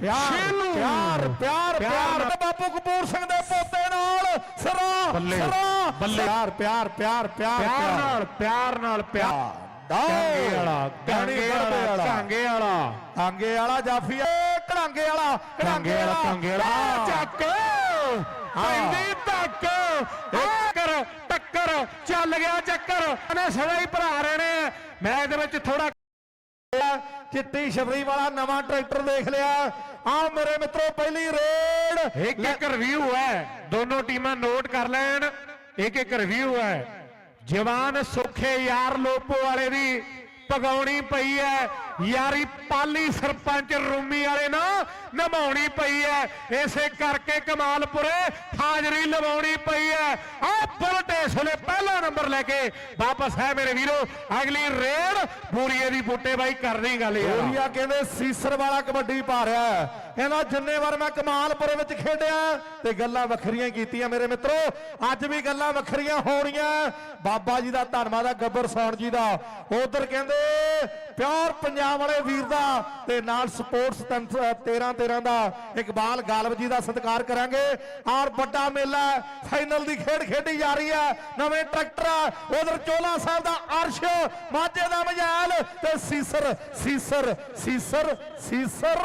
ਪਿਆਰ ਪਿਆਰ ਪਿਆਰ ਪਿਆਰ ਤੇ ਬਾਪੂ ਕਪੂਰ ਸਿੰਘ ਦੇ ਪੋਤੇ ਨਾਲ। ਸਰਾ ਸਰਾ। ਪਿਆਰ ਪਿਆਰ ਪਿਆਰ ਪਿਆਰ ਨਾਲ ਪਿਆਰ ਨਾਲ ਪਿਆਰ। ਕਾਂਗੇ ਵਾਲਾ ਕਾਂਗੇ ਵਾਲਾ ਕਾਂਗੇ ਵਾਲਾ। ਕਾਂਗੇ ਵਾਲਾ। ਜਾਫੀ ਕੜਾਂਗੇ ਵਾਲਾ ਕਾਂਗੇ ਵਾਲਾ ਕਾਂਗੇ ਵਾਲਾ। ਚੱਕ। ਪੈਂਦੀ ਧੱਕ। ਟੱਕਰ ਟੱਕਰ। ਚੱਲ ਗਿਆ ਚੱਕਰ। ਇਹਨੇ ਸਦਾ ਹੀ ਭਰਾ ਰਹੇ ਨੇ ਮੈਚ ਦੇ ਵਿੱਚ ਥੋੜਾ ਚਿੱਟੀ ਛਬਰੀ ਵਾਲਾ ਨਵਾਂ ਟਰੈਕਟਰ ਦੇਖ ਲਿਆ। ਆ ਮੇਰੇ ਮਿੱਤਰੋ ਪਹਿਲੀ ਰੇਡ। ਇੱਕ ਇੱਕ ਰਿਵਿਊ ਹੈ। ਦੋਨੋਂ ਟੀਮਾਂ ਨੋਟ ਕਰ ਲੈਣ। ਇੱਕ ਇੱਕ ਰਿਵਿਊ ਹੈ। ਜਵਾਨ ਸੁਖੇ ਯਾਰ ਲੋਪੋ ਵਾਲੇ ਦੀ ਪਗਾਉਣੀ ਪਈ ਹੈ। ਯਾਰੀ ਪਾਲੀ ਸਰਪੰਚ ਰੂਮੀ ਵਾਲੇ ਨਾ ਨਿਭਾਉਣੀ ਪਈ ਹੈ। ਇਸੇ ਕਰਕੇ ਕਮਾਲਪੁਰੇ ਹਾਜ਼ਰੀ ਲਵਾਉਣੀ ਪਈ ਹੈ। ਆ ਇਸ ਵੇਲੇ ਪਹਿਲਾ ਨੰਬਰ ਲੈ ਕੇ ਵਾਪਸ ਹੈ ਮੇਰੇ ਵੀਰੋ। ਅਗਲੀ ਰੇਡ ਬੂਰੀਏ ਦੀ ਬੂਟੇ ਬਾਈ ਕਰਨੀ ਗੱਲ ਯਾਰ। ਕੋਰੀਆ ਕਹਿੰਦੇ ਸੀਸਰ ਵਾਲਾ ਕਬੱਡੀ ਪਾ ਰਿਹਾ ਕਹਿੰਦਾ ਜਿੰਨੇ ਵਾਰ ਮੈਂ ਕਮਾਲਪੁਰੇ ਵਿੱਚ ਖੇਡਿਆ ਤੇ ਗੱਲਾਂ ਵੱਖਰੀਆਂ ਕੀਤੀਆਂ ਮੇਰੇ ਮਿੱਤਰੋ। ਅੱਜ ਵੀ ਗੱਲਾਂ ਵੱਖਰੀਆਂ ਹੋਣੀਆਂ। ਬਾਬਾ ਜੀ ਦਾ ਧੰਨਵਾਦ ਹੈ ਗੱਬਰ ਸੌਣ ਜੀ ਦਾ। ਉਧਰ ਕਹਿੰਦੇ ਪਿਓਰ ਪੰਜਾਬ ਵਾਲੇ ਵੀਰ ਦਾ ਤੇ ਨਾਲ ਸਪੋਰਟਸ 13 13 ਦਾ ਇਕਬਾਲ ਗਾਲਬ ਜੀ ਦਾ ਸਤਿਕਾਰ ਕਰਾਂਗੇ। ਔਰ ਵੱਡਾ ਮੇਲਾ ਫਾਈਨਲ ਦੀ ਖੇਡ ਖੇਡੀ ਜਾ ਰਹੀ ਹੈ। ਨਵੇਂ ਟਰੈਕਟਰ ਉਧਰ ਚੋਲਾ ਸਾਹਿਬ ਦਾ ਅਰਸ਼, ਮਾਝੇ ਦਾ ਮਜਾਲ ਤੇ ਸੀਸਰ ਸੀਸਰ ਸੀਸਰ ਸੀਸਰ।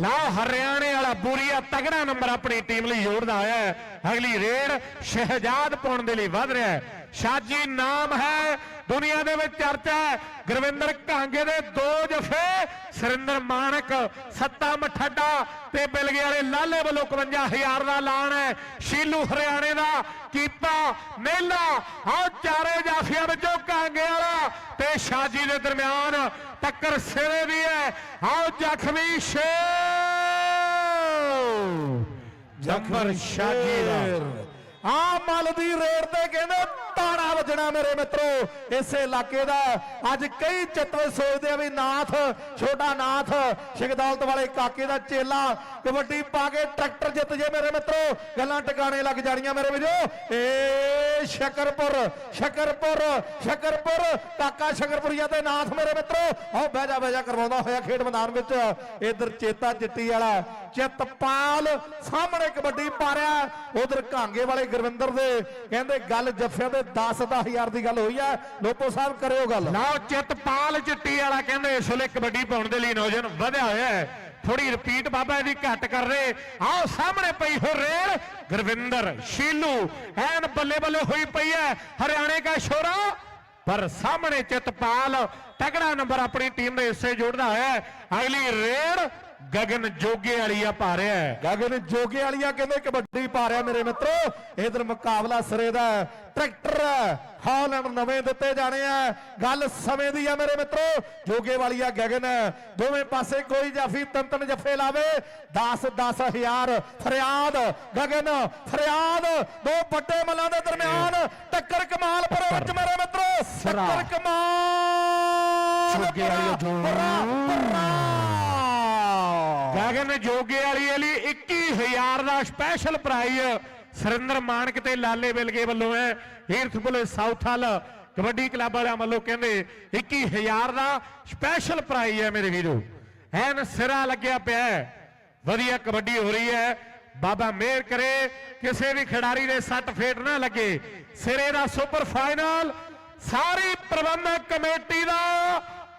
ਲਾ ਹਰਿਆਣੇ ਵਾਲਾ ਬੁਰੀਆ ਤਗੜਾ ਨੰਬਰ ਆਪਣੀ ਟੀਮ ਲਈ ਜੋੜਦਾ ਆਇਆ ਹੈ। ਅਗਲੀ ਰੇਡ ਸ਼ਹਿਜਾਦ ਪਾਉਣ ਦੇ ਲਈ ਵਧ ਰਿਹਾ ਹੈ। ਸ਼ਾਜੀ ਨਾਮ ਹੈ। ਦੁਨੀਆ ਦੇ ਵਿੱਚ ਚਰਚਾ ਹੈ। ਗੁਰਵਿੰਦਰ ਘਾਂਗੇ ਦੇ ਦੋ ਜਫੇ, ਸਰਿੰਦਰ ਮਾਨਕ, ਸੱਤਾ ਮਠੱਡਾ ਤੇ ਬਿਲਗੇ ਵਾਲੇ ਲਾਲੇ ਵੱਲੋਂ 51000 ਦਾ ਐਲਾਨ ਹੈ। ਸ਼ੀਲੂ ਹਰਿਆਣੇ ਦਾ ਕੀਤਾ ਮੇਲਾ। ਆਹ ਚਾਰੇ ਜਾਫੀਆਂ ਵਿੱਚੋਂ ਘਾਂਗੇ ਵਾਲਾ ਤੇ ਸ਼ਾਜੀ ਦੇ ਦਰਮਿਆਨ ਟੱਕਰ ਸਿਰੇ ਦੀ ਹੈ। ਆਓ ਜ਼ਖਮੀ ਸ਼ੇਰ! ਜੰਬਰ ਸ਼ਾਜੀ ਦਾ ਆ ਮਲ ਦੀ ਰੇਡ ਤੇ ਕਹਿੰਦੇ ਤਾੜਾ ਵੱਜਣਾ ਮੇਰੇ ਮਿੱਤਰੋ, ਇਸੇ ਇਲਾਕੇ ਦਾ। ਅੱਜ ਕਈ ਚਿੱਤਵੇ ਸੋਚਦੇ ਆ ਵੀ ਨਾਥ, ਛੋਟਾ ਨਾਥ ਸ਼ਿਕਦੌਲਤ ਵਾਲੇ ਕਾਕੇ ਦਾ ਚੇਲਾ, ਕਬੱਡੀ ਪਾ ਕੇ ਟਰੈਕਟਰ ਜਿੱਤ ਜੇ ਮੇਰੇ ਮਿੱਤਰੋ। ਗੱਲਾਂ ਟਿਕਾਣੇ ਲੱਗ ਜਾਣੀਆਂ ਮੇਰੇ ਵੀਰੋ। ਏ ਸ਼ਕਰਪੁਰ ਸ਼ਕਰਪੁਰ ਸ਼ਕਰਪੁਰ। ਕਾਕਾ ਸ਼ਕਰਪੁਰੀਆ ਤੇ ਨਾਥ ਮੇਰੇ ਮਿੱਤਰੋ। ਆਓ ਬਹਿ ਜਾ ਬਹਿ ਜਾ, ਕਰਵਾਉਂਦਾ ਹੋਇਆ ਖੇਡ ਮੈਦਾਨ ਵਿੱਚ। ਇਧਰ ਚੇਤਾ ਚਿੱਟੀ ਵਾਲਾ, ਚਿੱਤਪਾਲ ਸਾਹਮਣੇ ਕਬੱਡੀ ਪਾ ਰਿਹਾ। ਉਧਰ ਘਾਂਗੇ ਵਾਲੇ ਗੁਰਵਿੰਦਰ ਦੇ। ਕਹਿੰਦੇ, ਗੱਲ ਜੱਫਿਆਂ ਦੇ 10 10000 ਦੀ ਗੱਲ ਹੋਈ ਆ। ਲੋਪੋ ਸਾਹਿਬ, ਕਰਿਓ ਗੱਲ। ਲਓ, ਚਿੱਤਪਾਲ ਚਿੱਟੀ ਵਾਲਾ ਕਹਿੰਦੇ ਇਸ ਵੇਲੇ ਕਬੱਡੀ ਪਾਉਣ ਦੇ ਲਈ ਨੌਜਵਾਨ ਵਧਿਆ ਹੋਇਆ ਹੈ। ਥੋੜੀ ਰਿਪੀਟ ਬਾਬਾ ਇਹਦੀ ਘੱਟ ਕਰ ਰਹੇ। ਆਓ ਸਾਹਮਣੇ ਪਈ ਹੋ ਰੇਲ। ਗੁਰਵਿੰਦਰ, ਸ਼ੀਲੂ, ਐਨ ਬੱਲੇ ਬੱਲੇ ਹੋਈ ਪਈ ਹੈ। ਹਰਿਆਣੇ ਦਾ ਸ਼ੋਰਾ। ਪਰ ਸਾਹਮਣੇ ਚਿੱਤਪਾਲ ਤਗੜਾ ਨੰਬਰ ਆਪਣੀ ਟੀਮ ਦੇ ਹਿੱਸੇ ਜੋੜਦਾ ਹੋਇਆ ਅਗਲੀ ਰੇਡ ਗਗਨ ਜੋਗੇ ਵਾਲੀ ਆ ਪਾ ਰਿਹਾ ਹੈ। ਗਗਨ ਜੋਗੇ ਵਾਲੀਆ ਕਹਿੰਦੇ ਕਬੱਡੀ ਪਾ ਰਿਹਾ ਮੇਰੇ ਮਿੱਤਰੋ। ਇਧਰ ਮੁਕਾਬਲਾ ਸਿਰੇ ਦਾ। ਟਰੈਕਟਰ ਹਾਲੈਂਡ ਨਵੇਂ ਦਿੱਤੇ ਜਾਣੇ ਆ। ਗੱਲ ਸਮੇਂ ਦੀ ਆ ਮੇਰੇ ਮਿੱਤਰੋ। ਜੋਗੇ ਵਾਲੀਆ ਗਗਨ ਦੋਵੇਂ ਪਾਸੇ ਕੋਈ ਜਾਫੀ ਤਿੰਨ ਤਿੰਨ ਜੱਫੇ ਲਾਵੇ। 10 10000 ਫਰਿਆਦ ਗਗਨ ਫਰਿਆਦ। ਦੋ ਵੱਡੇ ਮੱਲਾਂ ਦੇ ਦਰਮਿਆਨ। ਟੱਕਰ ਕਮਾਲਪੁਰ ਵਿੱਚ ਮੇਰੇ ਮਿੱਤਰੋ। ਟੱਕਰ ਕਮਾਲ ਜੋਗੇ ਵਾਲੀਆ ਜੋ। ਗਗਨ ਜੋਗੇ ਵਾਲੀ ਲਈ 21000 ਦਾ ਸਪੈਸ਼ਲ ਪ੍ਰਾਈਜ਼ ਸਰਿੰਦਰ ਮਾਨਕ ਤੇ ਲਾਲੇ ਬਿਲਗੇ ਵੱਲੋਂ ਹੈ। ਹੀਰਥਪੁਰ ਸਾਊਥ ਹਲ, ਕਬੱਡੀ ਕਲੱਬ ਵਾਲਿਆਂ ਵੱਲੋਂ ਕਹਿੰਦੇ 21000 ਦਾ ਸਪੈਸ਼ਲ ਪ੍ਰਾਈਜ਼ ਹੈ ਮੇਰੇ ਵੀਰੋ। ਐਨ ਸਿਰਾ ਲੱਗਿਆ ਪਿਆ ਵਧੀਆ ਕਬੱਡੀ ਹੋ ਰਹੀ ਹੈ। ਬਾਬਾ ਮਿਹਰ ਕਰੇ, ਕਿਸੇ ਵੀ ਖਿਡਾਰੀ ਦੇ ਸੱਟ ਫੇਟ ਨਾ ਲੱਗੇ। ਸਿਰੇ ਦਾ ਸੁਪਰ ਫਾਈਨਲ ਸਾਰੀ ਪ੍ਰਬੰਧਕ ਕਮੇਟੀ ਦਾ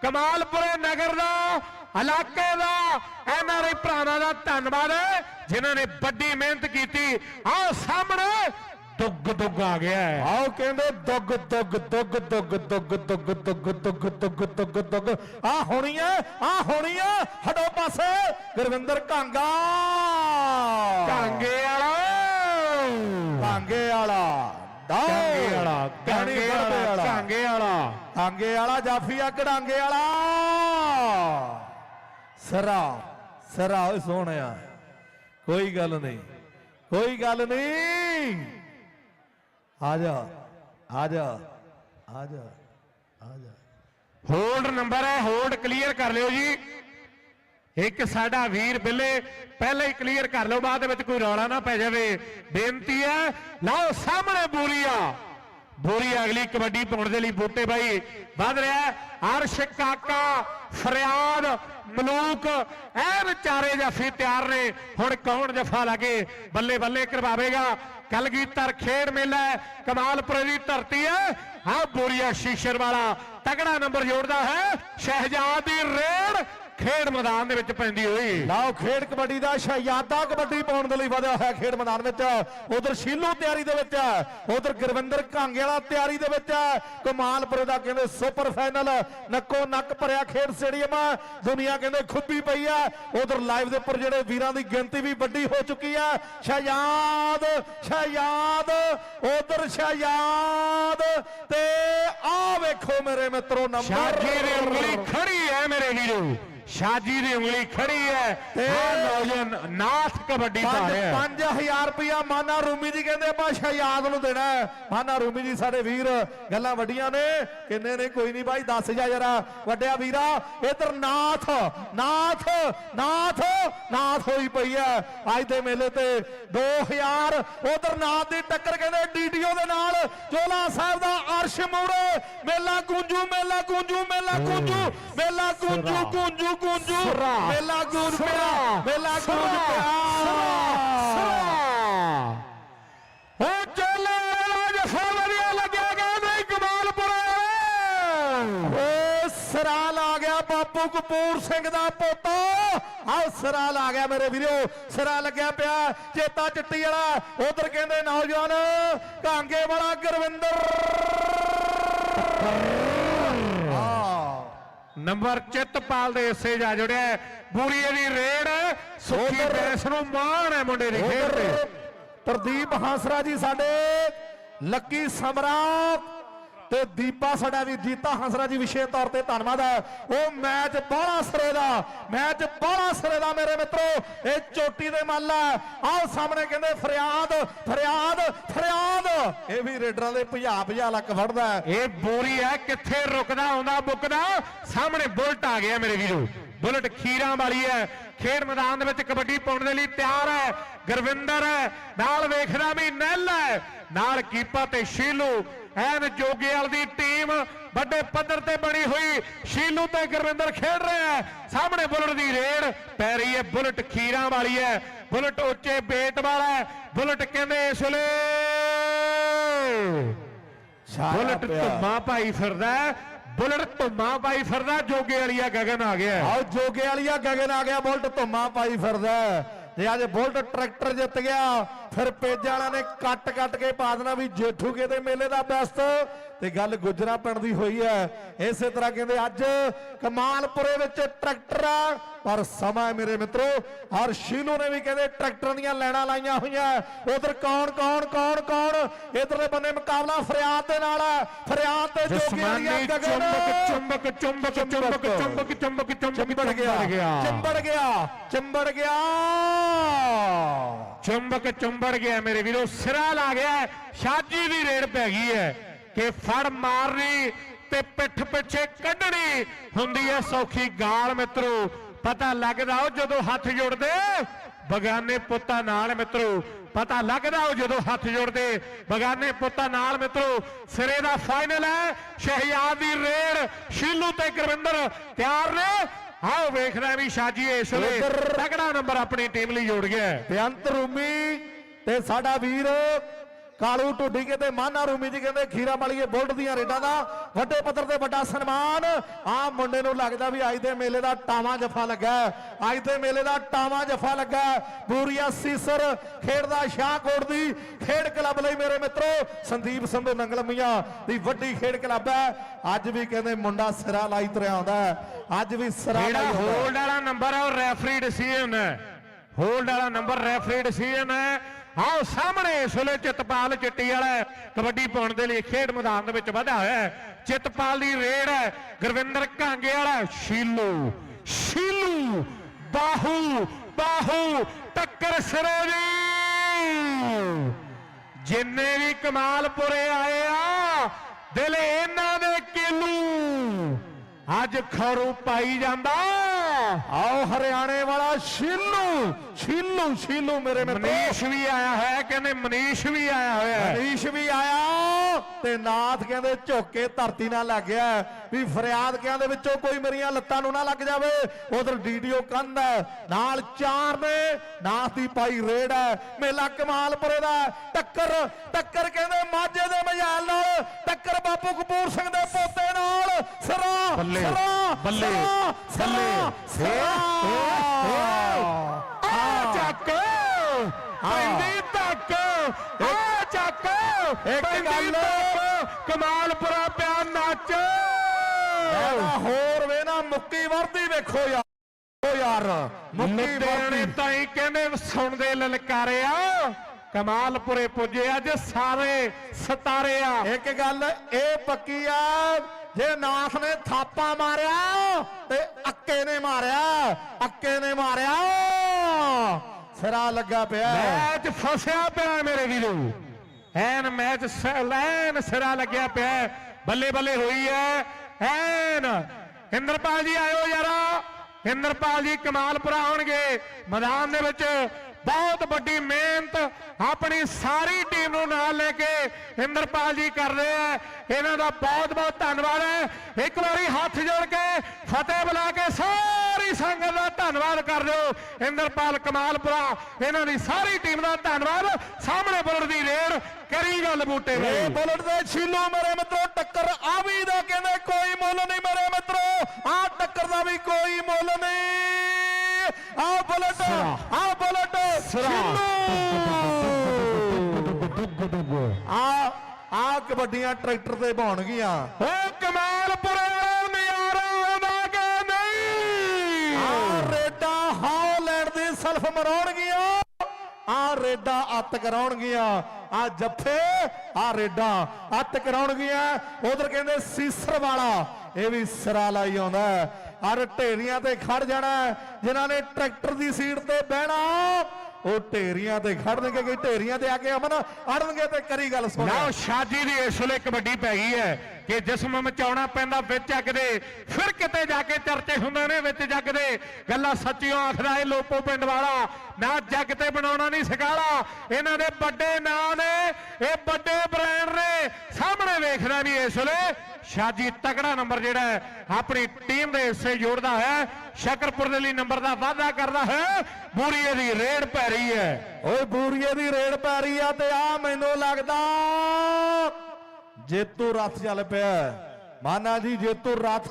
ਕਮਾਲਪੁਰੇ ਨਗਰ ਦਾ ਇਲਾਕੇ ਦਾ ਐਨਆਰਆਈ ਭਰਾਵਾਂ ਦਾ ਧੰਨਵਾਦ ਹੈ ਜਿਨ੍ਹਾਂ ਨੇ ਵੱਡੀ ਮਿਹਨਤ ਕੀਤੀ। ਆਹ ਸਾਹਮਣੇ ਦੁੱਗ ਦੁੱਗ ਆ ਗਿਆ ਹੈ। ਆਓ ਕਹਿੰਦੇ ਦੁੱਗ ਦੁੱਗ ਦੁੱਗ ਦੁੱਗ ਦੁੱਗ ਦੁੱਗ ਦੁੱਗ ਦੁੱਗ ਦੁੱਗ ਦੁੱਗ ਦੁੱਗ। ਆ ਹੋਣੀ ਆ ਆ ਹੋਣੀ ਆ ਹਟੋ ਪਾਸੇ ਗੁਰਵਿੰਦਰ ਕਾਂਗਾ। ਕਾਂਗੇ ਵਾਲਾ। ਕਾਂਗੇ ਵਾਲਾ ਕਾਂਗੇ ਵਾਲਾ ਕਾਂਗੇ ਵਾਲਾ। ਕਾਂਗੇ ਵਾਲਾ। ਕਾਂਗੇ ਵਾਲਾ ਜਾਫੀਆ ਕਢਾਂਗੇ ਵਾਲਾ। ਸਰਾ ਸਰਾ ਓਏ ਸੋਹਣਿਆ। ਕੋਈ ਗੱਲ ਨਹੀਂ, ਕੋਈ ਗੱਲ ਨਹੀਂ। ਆ ਜਾ ਆ ਜਾ ਆ ਜਾ ਆ ਜਾ। ਹੋਲਡ ਨੰਬਰ ਹੈ ਹੋਲਡ ਕਲੀਅਰ ਕਰ ਲਿਓ ਜੀ। ਇੱਕ ਸਾਡਾ ਵੀਰ ਬਿੱਲੇ, ਪਹਿਲਾਂ ਹੀ ਕਲੀਅਰ ਕਰ ਲਓ, ਬਾਅਦ ਵਿੱਚ ਕੋਈ ਰੌਲਾ ਨਾ ਪੈ ਜਾਵੇ। ਬੇਨਤੀ ਹੈ, ਲਓ ਸਾਹਮਣੇ ਬੂਰੀਆ ਬੋਰੀ ਅਗਲੀ ਕਬੱਡੀ ਪਾਉਣ ਦੇ ਲਈ ਬੂਟੇ ਬਾਈ ਵੱਧ ਰਿਹਾ ਹੈ। ਕਾਕਾ ਫਰਿਆਦ ਮਲੂਕ ਇਹ ਵਿਚਾਰੇ ਜਫੀ ਤਿਆਰ ਨੇ। ਹੁਣ ਕੌਣ ਜਫਾ ਲਾਗੇ ਬੱਲੇ ਬੱਲੇ ਕਰਵਾਵੇਗਾ? ਕਲਗੀਧਰ ਖੇਡ ਮੇਲਾ ਹੈ, ਕਮਾਲਪੁਰੇ ਦੀ ਧਰਤੀ ਹੈ। ਆ ਬੋਰੀਆ ਸ਼ੀਸ਼ਰ ਵਾਲਾ ਤਗੜਾ ਨੰਬਰ ਜੋੜਦਾ ਹੈ। ਸ਼ਹਿਜਾਦ ਦੀ ਰੇਡ ਖੇਡ ਮੈਦਾਨ ਦੇ ਵਿੱਚ ਪੈਂਦੀ ਹੋਈ। ਲਓ ਖੇਡ ਕਬੱਡੀ ਦਾ ਸ਼ਹਿਜ਼ਾਦਾ ਕਬੱਡੀ ਪਾਉਣ ਦੇ ਲਈ ਵਧਿਆ ਹੋਇਆ ਖੇਡ ਮੈਦਾਨ ਵਿੱਚ। ਉਧਰ ਸ਼ੀਲੂ ਤਿਆਰੀ ਦੇ ਵਿੱਚ ਉਧਰ ਗੁਰਵਿੰਦਰ ਕਾਂਗੇ ਵਾਲਾ ਤਿਆਰੀ ਦੇ ਵਿੱਚ। ਕਮਾਲਪੁਰ ਦਾ ਕਹਿੰਦੇ ਸੁਪਰ ਫਾਈਨਲ ਨੱਕੋ ਨੱਕ ਭਰਿਆ ਖੇਡ ਸਟੇਡੀਅਮ। ਦੁਨੀਆ ਕਹਿੰਦੇ ਖੁੱਬੀ ਪਈ ਆ। ਉਧਰ ਲਾਈਵ ਦੇ ਉੱਪਰ ਜਿਹੜੇ ਵੀਰਾਂ ਦੀ ਗਿਣਤੀ ਵੀ ਵੱਡੀ ਹੋ ਚੁੱਕੀ ਆ। ਸ਼ਹਿਜ਼ਾਦ ਸ਼ਹਿਜ਼ਾਦ ਉਧਰ ਸ਼ਹਿਜ਼ਾਦ। ਤੇ ਆ ਵੇਖੋ ਮੇਰੇ ਮਿੱਤਰੋ ਨੰਬਰ ਸ਼ਾਜੀ ਦੀ ਉਂਗਲੀ ਖੜੀ ਹੈ ਮੇਰੇ ਵੀਰੋ। ਸ਼ਾਜੀ ਦੀ ਉਂਗਲੀ ਖੜੀ ਹੈ। ਤੇ- ਆ ਨੌਜਵਾਨ ਨਾਥ ਕਬੱਡੀ ਦਾ ਪੰਜ ਹੈ। 5000 ਰੁਪਇਆ ਮਾਨਾ ਰੂਮੀ ਜੀ ਕਹਿੰਦੇ ਆਪਾਂ ਸ਼ਹਿਜ਼ਾਦ ਨੂੰ ਦੇਣਾ। ਮਾਨਾ ਰੂਮੀ ਜੀ ਸਾਡੇ ਵੀਰ ਗੱਲਾਂ ਵੱਡੀਆਂ ਨੇ। ਕਿੰਨੇ ਨੇ ਕੋਈ ਨਹੀਂ ਬਾਈ ਦੱਸ ਜਾ ਜਰਾ। ਵੱਡਿਆ ਵੀਰਾ ਇਧਰ ਨਾਥ ਨਾਥ ਨਾਥ ਨਾਥ ਹੋਈ ਪਈ ਹੈ। ਅੱਜ ਦੇ ਮੇਲੇ ਤੇ 2000 ਉਧਰ ਨਾਥ ਦੀ ਟੱਕਰ ਕਹਿੰਦੇ ਡੀਡੀਓ ਦੇ ਨਾਲ। ਚੋਲਾ ਸਾਹਿਬ ਦਾ ਅਰਸ਼ ਮੂਰੇ ਮੇਲਾ ਗੁੰਜੂ ਮੇਲਾ ਗੁੰਜੂ ਮੇਲਾ ਗੁੰਜੂ ਮੇਲਾ ਗੁੰਜੂ ਗੁੰਜੂ ਗੁੰਜੂ। ਸੁਰਾ, ਮੇਲਾ ਗੂੰਜ ਪਿਆ। ਸੁਰਾ, ਮੇਲਾ ਗੂੰਜ ਸੁਰਾ, ਪਿਆ। ਉਹ ਚੱਲੇ ਜਫਾ ਵਧੀਆ ਲੱਗਿਆ ਗਿਆ ਨਹੀਂ ਕਮਾਲਪੁਰ। ਓ ਸਰਾਲ ਆ ਗਿਆ ਬਾਪੂ ਕਪੂਰ ਸਿੰਘ ਦਾ ਪੁੱਤ। ਆ ਸਰਾਲ ਆ ਗਿਆ ਮੇਰੇ ਵੀਰੋ। ਸਰਾ ਲੱਗਿਆ ਪਿਆ ਚੇਤਾ ਚਿੱਟੀ ਵਾਲਾ। ਉਧਰ ਕਹਿੰਦੇ ਨੌਜਵਾਨ ਕਾਂਗੇ ਵਾਲਾ ਗੁਰਵਿੰਦਰ। ਨੰਬਰ ਚਿੱਤਪਾਲ ਦੇ ਹਿੱਸੇ ਜਾ ਜੁੜਿਆ। ਬੂਰੀਏ ਦੀ ਰੇਡ ਸੁੱਖੀ ਬੈਸ ਨੂੰ ਮਾਣ ਹੈ ਮੁੰਡੇ ਦੀ ਖੇਡ ਤੇ ਪ੍ਰਦੀਪ ਹਾਸਰਾ ਜੀ ਸਾਡੇ ਲੱਕੀ ਸਮਰਾਟ ਤੇ ਦੀਪਾ ਸਾਡਾ ਵੀ ਜੀਤਾ ਹੰਸਰਾ ਜੀ ਵਿਸ਼ੇਸ਼ ਤੌਰ ਤੇ ਧੰਨਵਾਦ ਹੈ। ਉਹ ਮੈਚ ਬਾਹਲਾ ਸਿਰੇ ਦਾ, ਮੈਚ ਬਾਹਲਾ ਸਿਰੇ ਦਾ ਮੇਰੇ ਮਿੱਤਰੋ। ਇਹ ਚੋਟੀ ਦੇ ਮੱਲ ਹੈ। ਆਹ ਸਾਹਮਣੇ ਕਹਿੰਦੇ ਫਰਿਆਦ ਫਰਿਆਦ ਫਰਿਆਦ। ਇਹ ਵੀ ਰੇਡਰਾਂ ਦੇ ਭਜਾ ਭਜਾ ਲੱਕ ਫੜਦਾ ਇਹ ਬੋਰੀ ਹੈ, ਕਿੱਥੇ ਰੁਕਦਾ, ਆਉਂਦਾ, ਬੁੱਕਦਾ? ਸਾਹਮਣੇ ਬੁਲਟ ਆ ਗਿਆ ਮੇਰੇ ਵੀਰੋ। ਬੁਲਟ ਖੀਰਾਂ ਵਾਲੀ ਹੈ। ਖੇਡ ਮੈਦਾਨ ਦੇ ਵਿੱਚ ਕਬੱਡੀ ਪਾਉਣ ਦੇ ਲਈ ਤਿਆਰ ਹੈ। ਗੁਰਵਿੰਦਰ ਹੈ। ਨਾਲ ਵੇਖਦਾ ਵੀ ਨੈਲ ਹੈ। ਨਾਲ ਕੀਪਾ ਤੇ ਸ਼ੀਲੂ। ਐਨ ਜੋਗੇਵਾਲ ਦੀ ਟੀਮ ਵੱਡੇ ਪੱਧਰ ਤੇ ਬਣੀ ਹੋਈ। ਸ਼ੀਲੂ ਤੇ ਗੁਰਵਿੰਦਰ ਖੇਡ ਰਿਹਾ ਹੈ। ਸਾਹਮਣੇ ਬੁਲਟ ਦੀ ਰੇਡ ਪੈ ਰਹੀ ਹੈ। ਬੁਲਟ ਖੀਰਾਂ ਵਾਲੀ ਹੈ। ਬੁਲਟ ਉੱਚੇ ਬੇਟ ਵਾਲਾ ਹੈ। ਬੁਲਟ ਕਹਿੰਦੇ ਇਸ ਵੇਲੇ ਛਾਇਆ ਬੁਲਟ। ਧੁੰਮਾ ਭਾਈ ਫਿਰਦਾ। ਬੁਲਟ ਧੁੰਮਾ ਭਾਈ ਫਿਰਦਾ ਜੋਗੇ ਵਾਲੀਆ ਗਗਨ ਆ ਗਿਆ ਆਓ ਜੋਗੇ ਵਾਲੀਆ ਗਗਨ ਆ ਗਿਆ। ਬੁਲਟ ਧੁੰਮਾ ਪਾਈ ਫਿਰਦਾ। ਤੇ ਅੱਜ ਬੁਲਟ ਟਰੈਕਟਰ ਜਿੱਤ ਗਿਆ। ਫਿਰ ਪੇਜ ਵਾਲਿਆਂ ਨੇ ਕੱਟ ਕੱਟ ਕੇ ਪਾ ਦੇਣਾ ਵੀ ਜੇਠੂ ਕੇ ਮੇਲੇ ਦਾ ਬੈਸਟ। ਤੇ ਗੱਲ ਗੁਜਰਾ ਪਿੰਡ ਦੀ ਹੋਈ ਹੈ। ਇਸੇ ਤਰ੍ਹਾਂ ਕਹਿੰਦੇ ਅੱਜ ਕਮਾਲਪੁਰੇ ਵਿੱਚ ਟਰੈਕਟਰ ਆ। ਪਰ ਸਮਾਂ ਮੇਰੇ ਮਿੱਤਰੋ ਔਰ ਸ਼ੀਨੂ ਨੇ ਵੀ ਕਹਿੰਦੇ ਟਰੈਕਟਰਾਂ ਦੀਆਂ ਲੈਣਾ ਲਾਈਆਂ ਹੋਈਆਂ ਉਧਰ ਕੌਣ ਕੌਣ ਕੌਣ ਕੌਣ? ਇਧਰਲੇ ਬੰਨੇ ਮੁਕਾਬਲਾ ਫਰਿਆਦ ਦੇ ਨਾਲ ਹੈ। ਫਰਿਆਦ ਤੇ ਜੋਗੇ ਵਾਲੀਆ ਜਸਮਾਨੀ ਗਗਨ। ਚੁੰਬਕ ਚੁੰਬਕ ਚੁੰਬਕ ਚੁੰਬਕ। ਚੁੰਬਕ ਚੁੰਬਕ ਚਿੰਬੜ ਗਿਆ। ਚਿੰਬੜ ਗਿਆ। ਚਿੰਬੜ ਗਿਆ। ਚੁੰਬਕ ਚੁੰਬੜ ਗਿਆ ਮੇਰੇ ਵੀਰੋ। ਸਿਰਾ ਲਾ ਗਿਆ। ਸ਼ਾਜੀ ਦੀ ਰੇਡ ਪੈ ਗਈ ਹੈ। ਕਿ ਫੜ ਮਾਰਨੀ ਤੇ ਪਿੱਠ ਪਿੱਛੇ ਕੱਢਣੀ ਹੁੰਦੀ ਹੈ ਸੌਖੀ ਗਾਲ ਮਿੱਤਰੋ। ਪਤਾ ਲੱਗਦਾ ਉਹ ਜਦੋਂ ਹੱਥ ਜੁੜਦੇ ਬਗਾਨੇ ਪੁੱਤਾਂ ਨਾਲ ਮਿੱਤਰੋ। ਪਤਾ ਲੱਗਦਾ ਉਹ ਜਦੋਂ ਹੱਥ ਜੁੜਦੇ ਬਗਾਨੇ ਪੁੱਤਾਂ ਨਾਲ ਮਿੱਤਰੋ। ਸਿਰੇ ਦਾ ਫਾਈਨਲ ਹੈ ਸ਼ਹਿਜ਼ਾਦ ਦੀ ਰੇਡ ਸ਼ੀਲੂ ਤੇ ਗੁਰਵਿੰਦਰ ਤਿਆਰ ਨੇ। ਆਓ ਵੇਖਦਾ ਵੀ ਸ਼ਾਜੀ ਇਸ ਵੇਲੇ ਤਗੜਾ ਨੰਬਰ ਆਪਣੀ ਟੀਮ ਲਈ ਜੋੜ ਗਿਆ। ਬੇਅੰਤ ਰੂਮੀ ਤੇ ਸਾਡਾ ਵੀਰ ਕਾਲੂ ਢੁੱਡੀ ਕਹਿੰਦੇ ਮਾਨਾ ਰੂਮੀ ਜੀ ਕਹਿੰਦੇ ਖੀਰਾ ਵਾਲੀਏ ਬੁਲਟ ਦੀਆਂ ਰੇਡਾਂ ਦਾ ਵੱਡੇ ਪੱਧਰ ਤੇ ਵੱਡਾ ਸਨਮਾਨ ਆ ਮੁੰਡੇ ਨੂੰ ਲੱਗਦਾ ਵੀ ਅੱਜ ਦੇ ਮੇਲੇ ਦਾ ਟਾਵਾ ਜਫਾ ਲੱਗਾ। ਅੱਜ ਦੇ ਮੇਲੇ ਦਾ ਟਾਵਾ ਜਫਾ ਲੱਗਾ। ਬੂਰੀਆ ਸੀਸਰ ਖੇਡਦਾ ਸ਼ਾਹਕੋਟ ਦੀ ਖੇਡ ਕਲੱਬ ਲਈ ਮੇਰੇ ਮਿੱਤਰੋ ਸੰਦੀਪ ਸੰਧੂ ਨੰਗਲ ਮੀਆਂ ਦੀ ਵੱਡੀ ਖੇਡ ਕਲੱਬ ਹੈ ਅੱਜ ਵੀ ਕਹਿੰਦੇ ਮੁੰਡਾ ਸਿਰਾ ਲਾਈ ਤੁਰਿਆ ਆਉਂਦਾ। ਅੱਜ ਵੀ ਸਿਰਾ ਲਾਈ। ਹੋਲਡ ਵਾਲਾ ਨੰਬਰ ਹੈ ਉਹ ਰੈਫਰੀ ਡਿਸੀਜਨ ਹੈ ਹੋਲਡ ਵਾਲਾ ਨੰਬਰ ਰੈਫਰੀ ਡਿਸੀਜਨ ਹੈ ਆਓ ਸਾਹਮਣੇ ਇਸ ਵੇਲੇ ਚਿਤਪਾਲ ਚਿੱਟੀ ਵਾਲਾ ਕਬੱਡੀ ਪਾਉਣ ਦੇ ਲਈ ਖੇਡ ਮੈਦਾਨ ਦੇ ਵਿੱਚ ਵਧਿਆ ਹੋਇਆ ਹੈ। ਚਿਤਪਾਲ ਦੀ ਰੇਡ ਹੈ। ਗੁਰਵਿੰਦਰ ਕਾਂਗੇ ਵਾਲਾ ਸ਼ੀਲੂ ਸ਼ੀਲੂ, ਬਾਹੂ ਬਾਹੂ, ਟੱਕਰ ਸਿਰੇ ਦੀ। ਜਿੰਨੇ ਵੀ ਕਮਾਲਪੁਰੇ ਆਏ ਆ, ਦਿਲ ਇਹਨਾਂ ਦੇ ਕਿਲੂ। ਅੱਜ ਖਰੂ ਪਾਈ ਜਾਂਦਾ। ਆਓ ਹਰਿਆਣੇ ਵਾਲਾ ਸ਼ੀਲੂ। ਸ਼ੀਲੂ ਸ਼ੀਲੂ ਮੇਰੇ ਮਿੱਤਰੋ ਮਨੀਸ਼ ਵੀ ਆਇਆ ਹੋਇਆ ਕਹਿੰਦੇ ਮਨੀਸ਼ ਵੀ ਆਇਆ ਹੋਇਆ ਹੈ। ਹਰੀਸ਼ ਵੀ ਆਇਆ। ਤੇ ਨਾਥ ਕਹਿੰਦੇ ਝੋਕੇ ਧਰਤੀ ਨਾਲ ਲੱਗ ਗਿਆ ਵੀ ਫਰਿਆਦ ਕਿਆਂ ਦੇ ਵਿੱਚੋਂ ਕੋਈ ਮੇਰੀਆਂ ਲੱਤਾਂ ਨੂੰ ਨਾ ਲੱਗ ਜਾਵੇ? ਉਧਰ ਡੀਡੀਓ ਕੰਧ ਹੈ। ਨਾਲ ਚਾਰ ਨੇ। ਨਾਥ ਦੀ ਪਾਈ ਰੇਡ ਹੈ। ਮੇਲਾ ਕਮਾਲਪੁਰੇ ਦਾ ਹੈ। ਟੱਕਰ ਟੱਕਰ ਕਹਿੰਦੇ ਮਾਝੇ ਦੇ ਮਜਾਲ ਨਾਲ। ਟੱਕਰ ਬਾਪੂ ਕਪੂਰ ਸਿੰਘ ਦੇ ਪੋਤੇ ਨਾਲ। ਸਰਾ ਬੱਲੇ, ਸਰਾ ਬੱਲੇ, ਸਰਾ, ਬੱਲੇ। ਪੈਂਦੀ ਤੱਕ ਆ ਚੱਕ ਇੱਕ ਗੱਲ- ਧੱਕ, ਕਮਾਲਪੁਰਾ ਪਿਆ ਨੱਚ। ਹੋਰ ਵੇ ਨਾ ਮੁੱਕੀ ਵਰਦੀ ਵੇਖੋ ਯਾਰ। ਓ ਯਾਰ ਮੁੱਕੀ ਵਰਦੀ। ਤਾਈ ਕਹਿੰਦੇ ਸੁਣਦੇ ਲਲਕਾਰਿਆ ਕਮਾਲਪੁਰੇ ਪੁੱਜੇ ਅੱਜ ਸਾਰੇ ਸਤਾਰੇ ਆ। ਇੱਕ ਗੱਲ ਇਹ ਪੱਕੀ ਆ ਜੇ ਨਾਥ ਨੇ ਥਾਪਾ ਮਾਰਿਆ ਤੇ ਅੱਕੇ ਨੇ ਮਾਰਿਆ ਅੱਕੇ ਨੇ ਮਾਰਿਆ। ਸਿਰਾ ਲੱਗਾ ਪਿਆ। ਮੈਚ ਫਸਿਆ ਪਿਆ ਮੇਰੇ ਵੀਰੋ। ਐਨ ਮੈਚ ਲੈਨ ਸਿਰਾ ਲੱਗਿਆ ਪਿਆ। ਬੱਲੇ ਬੱਲੇ ਹੋਈ ਹੈ ਐਨ। ਇੰਦਰਪਾਲ ਜੀ ਆਇਓ ਯਾਰਾ। ਇੰਦਰਪਾਲ ਜੀ ਕਮਾਲਪੁਰਾ ਆਉਣਗੇ ਮੈਦਾਨ ਦੇ ਵਿੱਚ ਬਹੁਤ ਵੱਡੀ ਮਿਹਨਤ ਆਪਣੀ ਸਾਰੀ ਟੀਮ ਨੂੰ ਨਾਲ ਲੈ ਕੇ ਇੰਦਰਪਾਲ ਜੀ ਕਰ ਰਹੇ ਆ ਇਹਨਾਂ ਦਾ ਬਹੁਤ ਬਹੁਤ ਧੰਨਵਾਦ ਹੈ ਇੱਕ ਵਾਰੀ ਹੱਥ ਜੋੜ ਕੇ ਫਤਿਹ ਬੁਲਾ ਕੇ ਸਾਰੀ ਸੰਗਤ ਦਾ ਧੰਨਵਾਦ ਕਰ ਦਿਓ। ਇੰਦਰਪਾਲ ਕਮਾਲਪੁਰਾ ਇਹਨਾਂ ਦੀ ਸਾਰੀ ਟੀਮ ਦਾ ਧੰਨਵਾਦ। ਸਾਹਮਣੇ ਬੁਲਟ ਦੀ ਰੇਡ ਕਰੀ ਗੱਲ ਬੂਟੇ ਬਾਈ ਬੁਲਟ ਦੇ ਛੀਲੋ ਮੇਰੇ ਮਿੱਤਰੋ ਟੱਕਰ ਆ ਵੀ ਦਾ ਕਹਿੰਦੇ ਕੋਈ ਮੁੱਲ ਨਹੀਂ ਮੇਰੇ ਮਿੱਤਰੋ। ਆ ਟੱਕਰ ਦਾ ਵੀ ਕੋਈ ਮੁੱਲ ਨਹੀਂ। ਆ ਬੁਲਟ ਆ ਬੁਲਟ ਛੀਲੋ। ਆ ਆ ਕਬੱਡੀਆਂ ਟਰੈਕਟਰ ਤੇ ਬਹਾਉਣਗੀਆਂ ਓ ਕਮਾਲਪੁਰੇ ਵਾਲਾ ਰੇਡਾ ਹਾਲੈਂਡ ਦੀ ਸਲਫ ਮਰਾਉਣਗੀਆਂ। ਆ ਰੇਡਾ ਅੱਤ ਕਰਾਉਣਗੀਆਂ। ਆ ਜੱਫੇ, ਆ ਰੇਡਾ ਅੱਤ ਕਰਾਉਣਗੀਆਂ। ਉਧਰ ਕਹਿੰਦੇ ਸੀਸਰ ਵਾਲਾ, ਇਹ ਵੀ ਸਿਰਾ ਲਾਈ ਆਉਂਦਾ ਅਰ ਢੇਰੀਆਂ ਤੇ ਖੜ ਜਾਣਾ ਜਿਨ੍ਹਾਂ ਨੇ ਟਰੈਕਟਰ ਦੀ ਸੀਟ ਤੇ ਬਹਿਣਾ। ਉਹ ਢੇਰੀਆਂ ਤੇ ਖੜਨਗੇ ਕਿ ਢੇਰੀਆਂ ਤੇ ਆ ਕੇ ਅਮਨ ਅੜਨਗੇ ਤੇ ਕਰੀ ਗੱਲ ਸੁਣ। ਲਓ ਸ਼ਾਜੀ ਦੀ ਇਸ ਵੇਲੇ ਕਬੱਡੀ ਪੈ ਗਈ ਹੈ। ਕਿ ਜਿਸਮ ਮਚਾਉਣਾ ਪੈਂਦਾ ਵਿੱਚ ਜੱਗ ਦੇ ਫਿਰ ਕਿਤੇ ਜਾ ਕੇ ਚਰਚੇ ਹੁੰਦੇ ਨੇ ਵਿੱਚ ਜੱਗ ਦੇ ਗੱਲਾਂ ਸੱਚੀਆਂ ਆਖਦਾ ਇਹ ਲੋਪੋ ਪਿੰਡ ਵਾਲਾ, ਨਾ ਜੱਗ ਤੇ ਬਣਾਉਣਾ ਨਹੀਂ ਸਿਕਾਲਾ ਇਹਨਾਂ ਦੇ ਵੱਡੇ ਨਾਂ ਨੇ, ਇਹ ਵੱਡੇ ਬ੍ਰਾਂਡ ਨੇ, ਸਾਹਮਣੇ ਵੇਖਦਾ ਵੀ ਇਸ ਵੇਲੇ ਸ਼ਾਜੀ ਤਕੜਾ ਨੰਬਰ ਜਿਹੜਾ ਆਪਣੀ ਟੀਮ ਦੇ ਹਿੱਸੇ ਜੋੜਦਾ ਹੈ, ਸ਼ਕਰਪੁਰ ਦੇ ਲਈ ਨੰਬਰ ਦਾ ਵਾਅਦਾ ਕਰਦਾ ਹੈ, ਬੂਰੀਏ ਦੀ ਰੇਡ ਪੈ ਰਹੀ ਹੈ। ਓਏ ਬੂਰੀਏ ਦੀ ਰੇਡ ਪੈ ਰਹੀ ਆ ਤੇ ਆ ਮੈਨੂੰ ਲੱਗਦਾ ਜੇਤੂ ਰੱਥ ਚੱਲ ਪਿਆ ਮਾਨਾ ਜੀ ਜੇਤੂ ਰੱਥ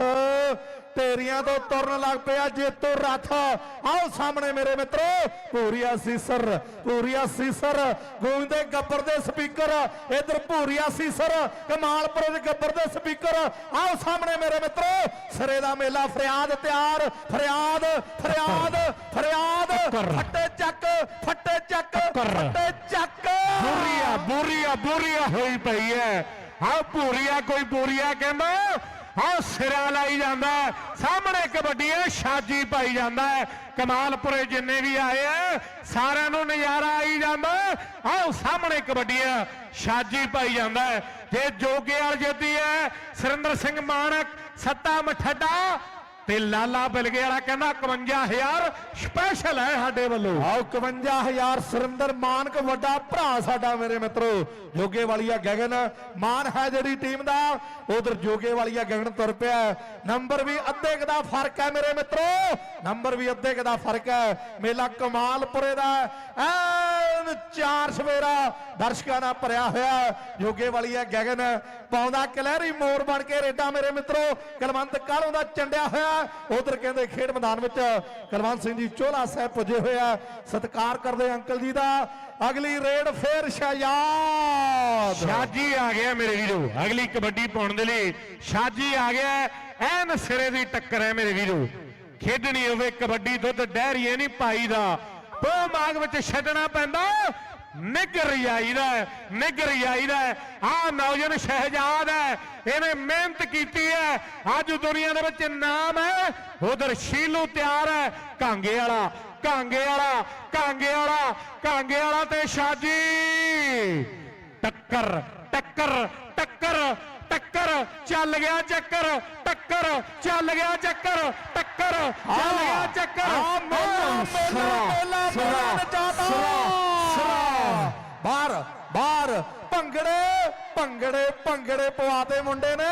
ਢੇਰੀਆਂ ਤੋਂ ਤੁਰਨ ਲੱਗ ਪਿਆ ਜੇਤੂ ਰੱਥ। ਆਓ ਸਾਹਮਣੇ ਮੇਰੇ ਮਿੱਤਰੋ ਭੂਰੀਆ ਸੀਸਰ ਭੂਰੀਆ ਸੀਸਰ। ਗੋਇੰਦੇ ਗੱਬਰ ਦੇ ਸਪੀਕਰ ਇਧਰ ਭੂਰੀਆ ਸੀਸਰ ਕਮਾਲਪੁਰ ਦੇ ਗੱਬਰ ਦੇ ਸਪੀਕਰ। ਆਓ ਸਾਹਮਣੇ ਮੇਰੇ ਮਿੱਤਰੋ ਸਿਰੇ ਦਾ ਮੇਲਾ ਫਰਿਆਦ ਤਿਆਰ ਫਰਿਆਦ ਫਰਿਆਦ ਫਰਿਆਦ। ਫੱਟੇ ਚੱਕ ਫੱਟੇ ਚੱਕ। ਫੱਟੇ ਚੱਕ। ਬੁਰੀਆ ਬੁਰੀਆ ਬੁਰੀਆ ਹੋਈ ਪਈ ਹੈ। ਹਾਂ, ਭੂਰੀਆ ਕੋਈ ਬੁਰੀਆ ਕਹਿੰਦਾ, ਹਾਂ, ਸਿਰਾ ਲਾਈ ਜਾਂਦਾ ਸਾਹਮਣੇ ਕਬੱਡੀ ਹੈ, ਸ਼ਾਜੀ ਪਾਈ ਜਾਂਦਾ ਹੈ। ਕਮਾਲਪੁਰੇ ਜਿੰਨੇ ਵੀ ਆਏ ਆ, ਸਾਰਿਆਂ ਨੂੰ ਨਜ਼ਾਰਾ ਆਈ ਜਾਂਦਾ ਹੈ। ਆਹ, ਸਾਹਮਣੇ ਕਬੱਡੀ ਹੈ, ਸ਼ਾਜੀ ਪਾਈ ਜਾਂਦਾ ਜੇ ਜੋਗੇ ਵਾਲ ਜਿੱਤੀ ਹੈ, ਸੁਰਿੰਦਰ ਸਿੰਘ ਮਾਨਕ, ਸੱਤਾ ਮਠੱਡਾ ਤੇ ਲਾਲਾ ਬਿਲਗੇ ਵਾਲਾ ਕਹਿੰਦਾ 51000 ਸਪੈਸ਼ਲ ਹੈ ਸਾਡੇ ਵੱਲੋਂ। ਆਓ 51000 ਸੁਰਿੰਦਰ ਮਾਨਕ, ਵੱਡਾ ਭਰਾ ਸਾਡਾ ਮੇਰੇ ਮਿੱਤਰੋ। ਜੋਗੇ ਵਾਲੀਆ ਗਗਨ, ਮਾਨ ਹੈ ਜਿਹੜੀ ਟੀਮ ਦਾ। ਉਧਰ ਜੋਗੇ ਵਾਲੀਆ ਗਗਨ ਤੁਰ ਪਿਆ ਨੰਬਰ ਵੀ ਅੱਧੇ ਦਾ ਫ਼ਰਕ ਹੈ ਮੇਰੇ ਮਿੱਤਰੋ। ਨੰਬਰ ਵੀ ਅੱਧੇ ਕੁ ਦਾ ਫ਼ਰਕ ਹੈ। ਮੇਲਾ ਕਮਾਲਪੁਰੇ ਦਾ ਐਨ ਚਾਰ ਸਵੇਰਾ ਦਰਸ਼ਕਾਂ ਨਾਲ ਭਰਿਆ ਹੋਇਆ ਜੋਗੇ ਵਾਲੀਆ ਗਗਨ ਪਾਉਂਦਾ ਕਲਹਿਰੀ ਮੋਰ ਬਣ ਕੇ ਰੇਡਾ ਮੇਰੇ ਮਿੱਤਰੋ। ਕਲਵੰਤ ਕਾਲੋਂ ਦਾ ਚੰਡਿਆ ਹੋਇਆ ਉਧਰ ਕਹਿੰਦੇ ਖੇਡ ਮੈਦਾਨ ਵਿੱਚ ਕਲਵੰਤ ਸਿੰਘ ਜੀ ਚੋਲਾ ਸਾਹਿਬ ਪੁੱਜੇ ਹੋਏ ਆ। ਸਤਿਕਾਰ ਕਰਦੇ ਅੰਕਲ ਜੀ ਦਾ। ਅਗਲੀ ਰੇਡ ਫੇਰ ਸ਼ਾਯਾਦ ਸ਼ਾਜੀ ਆ ਗਿਆ ਮੇਰੇ ਵੀਰੋ। ਅਗਲੀ ਕਬੱਡੀ ਪਾਉਣ ਦੇ ਲਈ ਸ਼ਾਜੀ ਆ ਗਿਆ। ਐਨ ਸਿਰੇ ਦੀ ਟੱਕਰ ਹੈ ਮੇਰੇ ਵੀਰੋ। ਖੇਡਣੀ ਹੋਵੇ ਕਬੱਡੀ, ਦੁੱਧ ਡਹਿਰੀਏ ਨਹੀਂ ਪਾਈ ਦਾ ਪੋ ਮਾਗ ਵਿੱਚ ਛੱਡਣਾ ਪੈਂਦਾ। ਨਿੱਘਰ ਜਾਈਦਾ ਨਿੱਘਰ ਜਾਈਦਾ ਆ ਨੌਜਵਾਨ ਸ਼ਹਿਜਾਦ ਹੈ ਇਹਨੇ ਮਿਹਨਤ ਕੀਤੀ ਹੈ ਅੱਜ ਦੁਨੀਆ ਦੇ ਵਿੱਚ ਨਾਮ ਹੈ ਉਧਰ ਸ਼ੀਲੂ ਤਿਆਰ ਹੈ ਕਾਂਗੇ ਵਾਲਾ ਕਾਂਗੇ ਵਾਲਾ ਕਾਂਗੇ ਵਾਲਾ ਕਾਂਗੇ ਵਾਲਾ ਤੇ ਸ਼ਾਜੀ ਟੱਕਰ ਟੱਕਰ ਟੱਕਰ ਟੱਕਰ ਚੱਲ ਗਿਆ ਚੱਕਰ ਟੱਕਰ ਚੱਲ ਗਿਆ ਚੱਕਰ ਟੱਕਰ ਚੱਲ ਗਿਆ ਚੱਕਰ ਮੇਲਾ ਮੇਲਾ ਮੇਲਾ ਮੇਲਾ ਚਾਤਾ ਬਾਹਰ ਬਾਹਰ ਭੰਗੜੇ ਭੰਗੜੇ ਭੰਗੜੇ ਪਵਾਤੇ ਮੁੰਡੇ ਨੇ।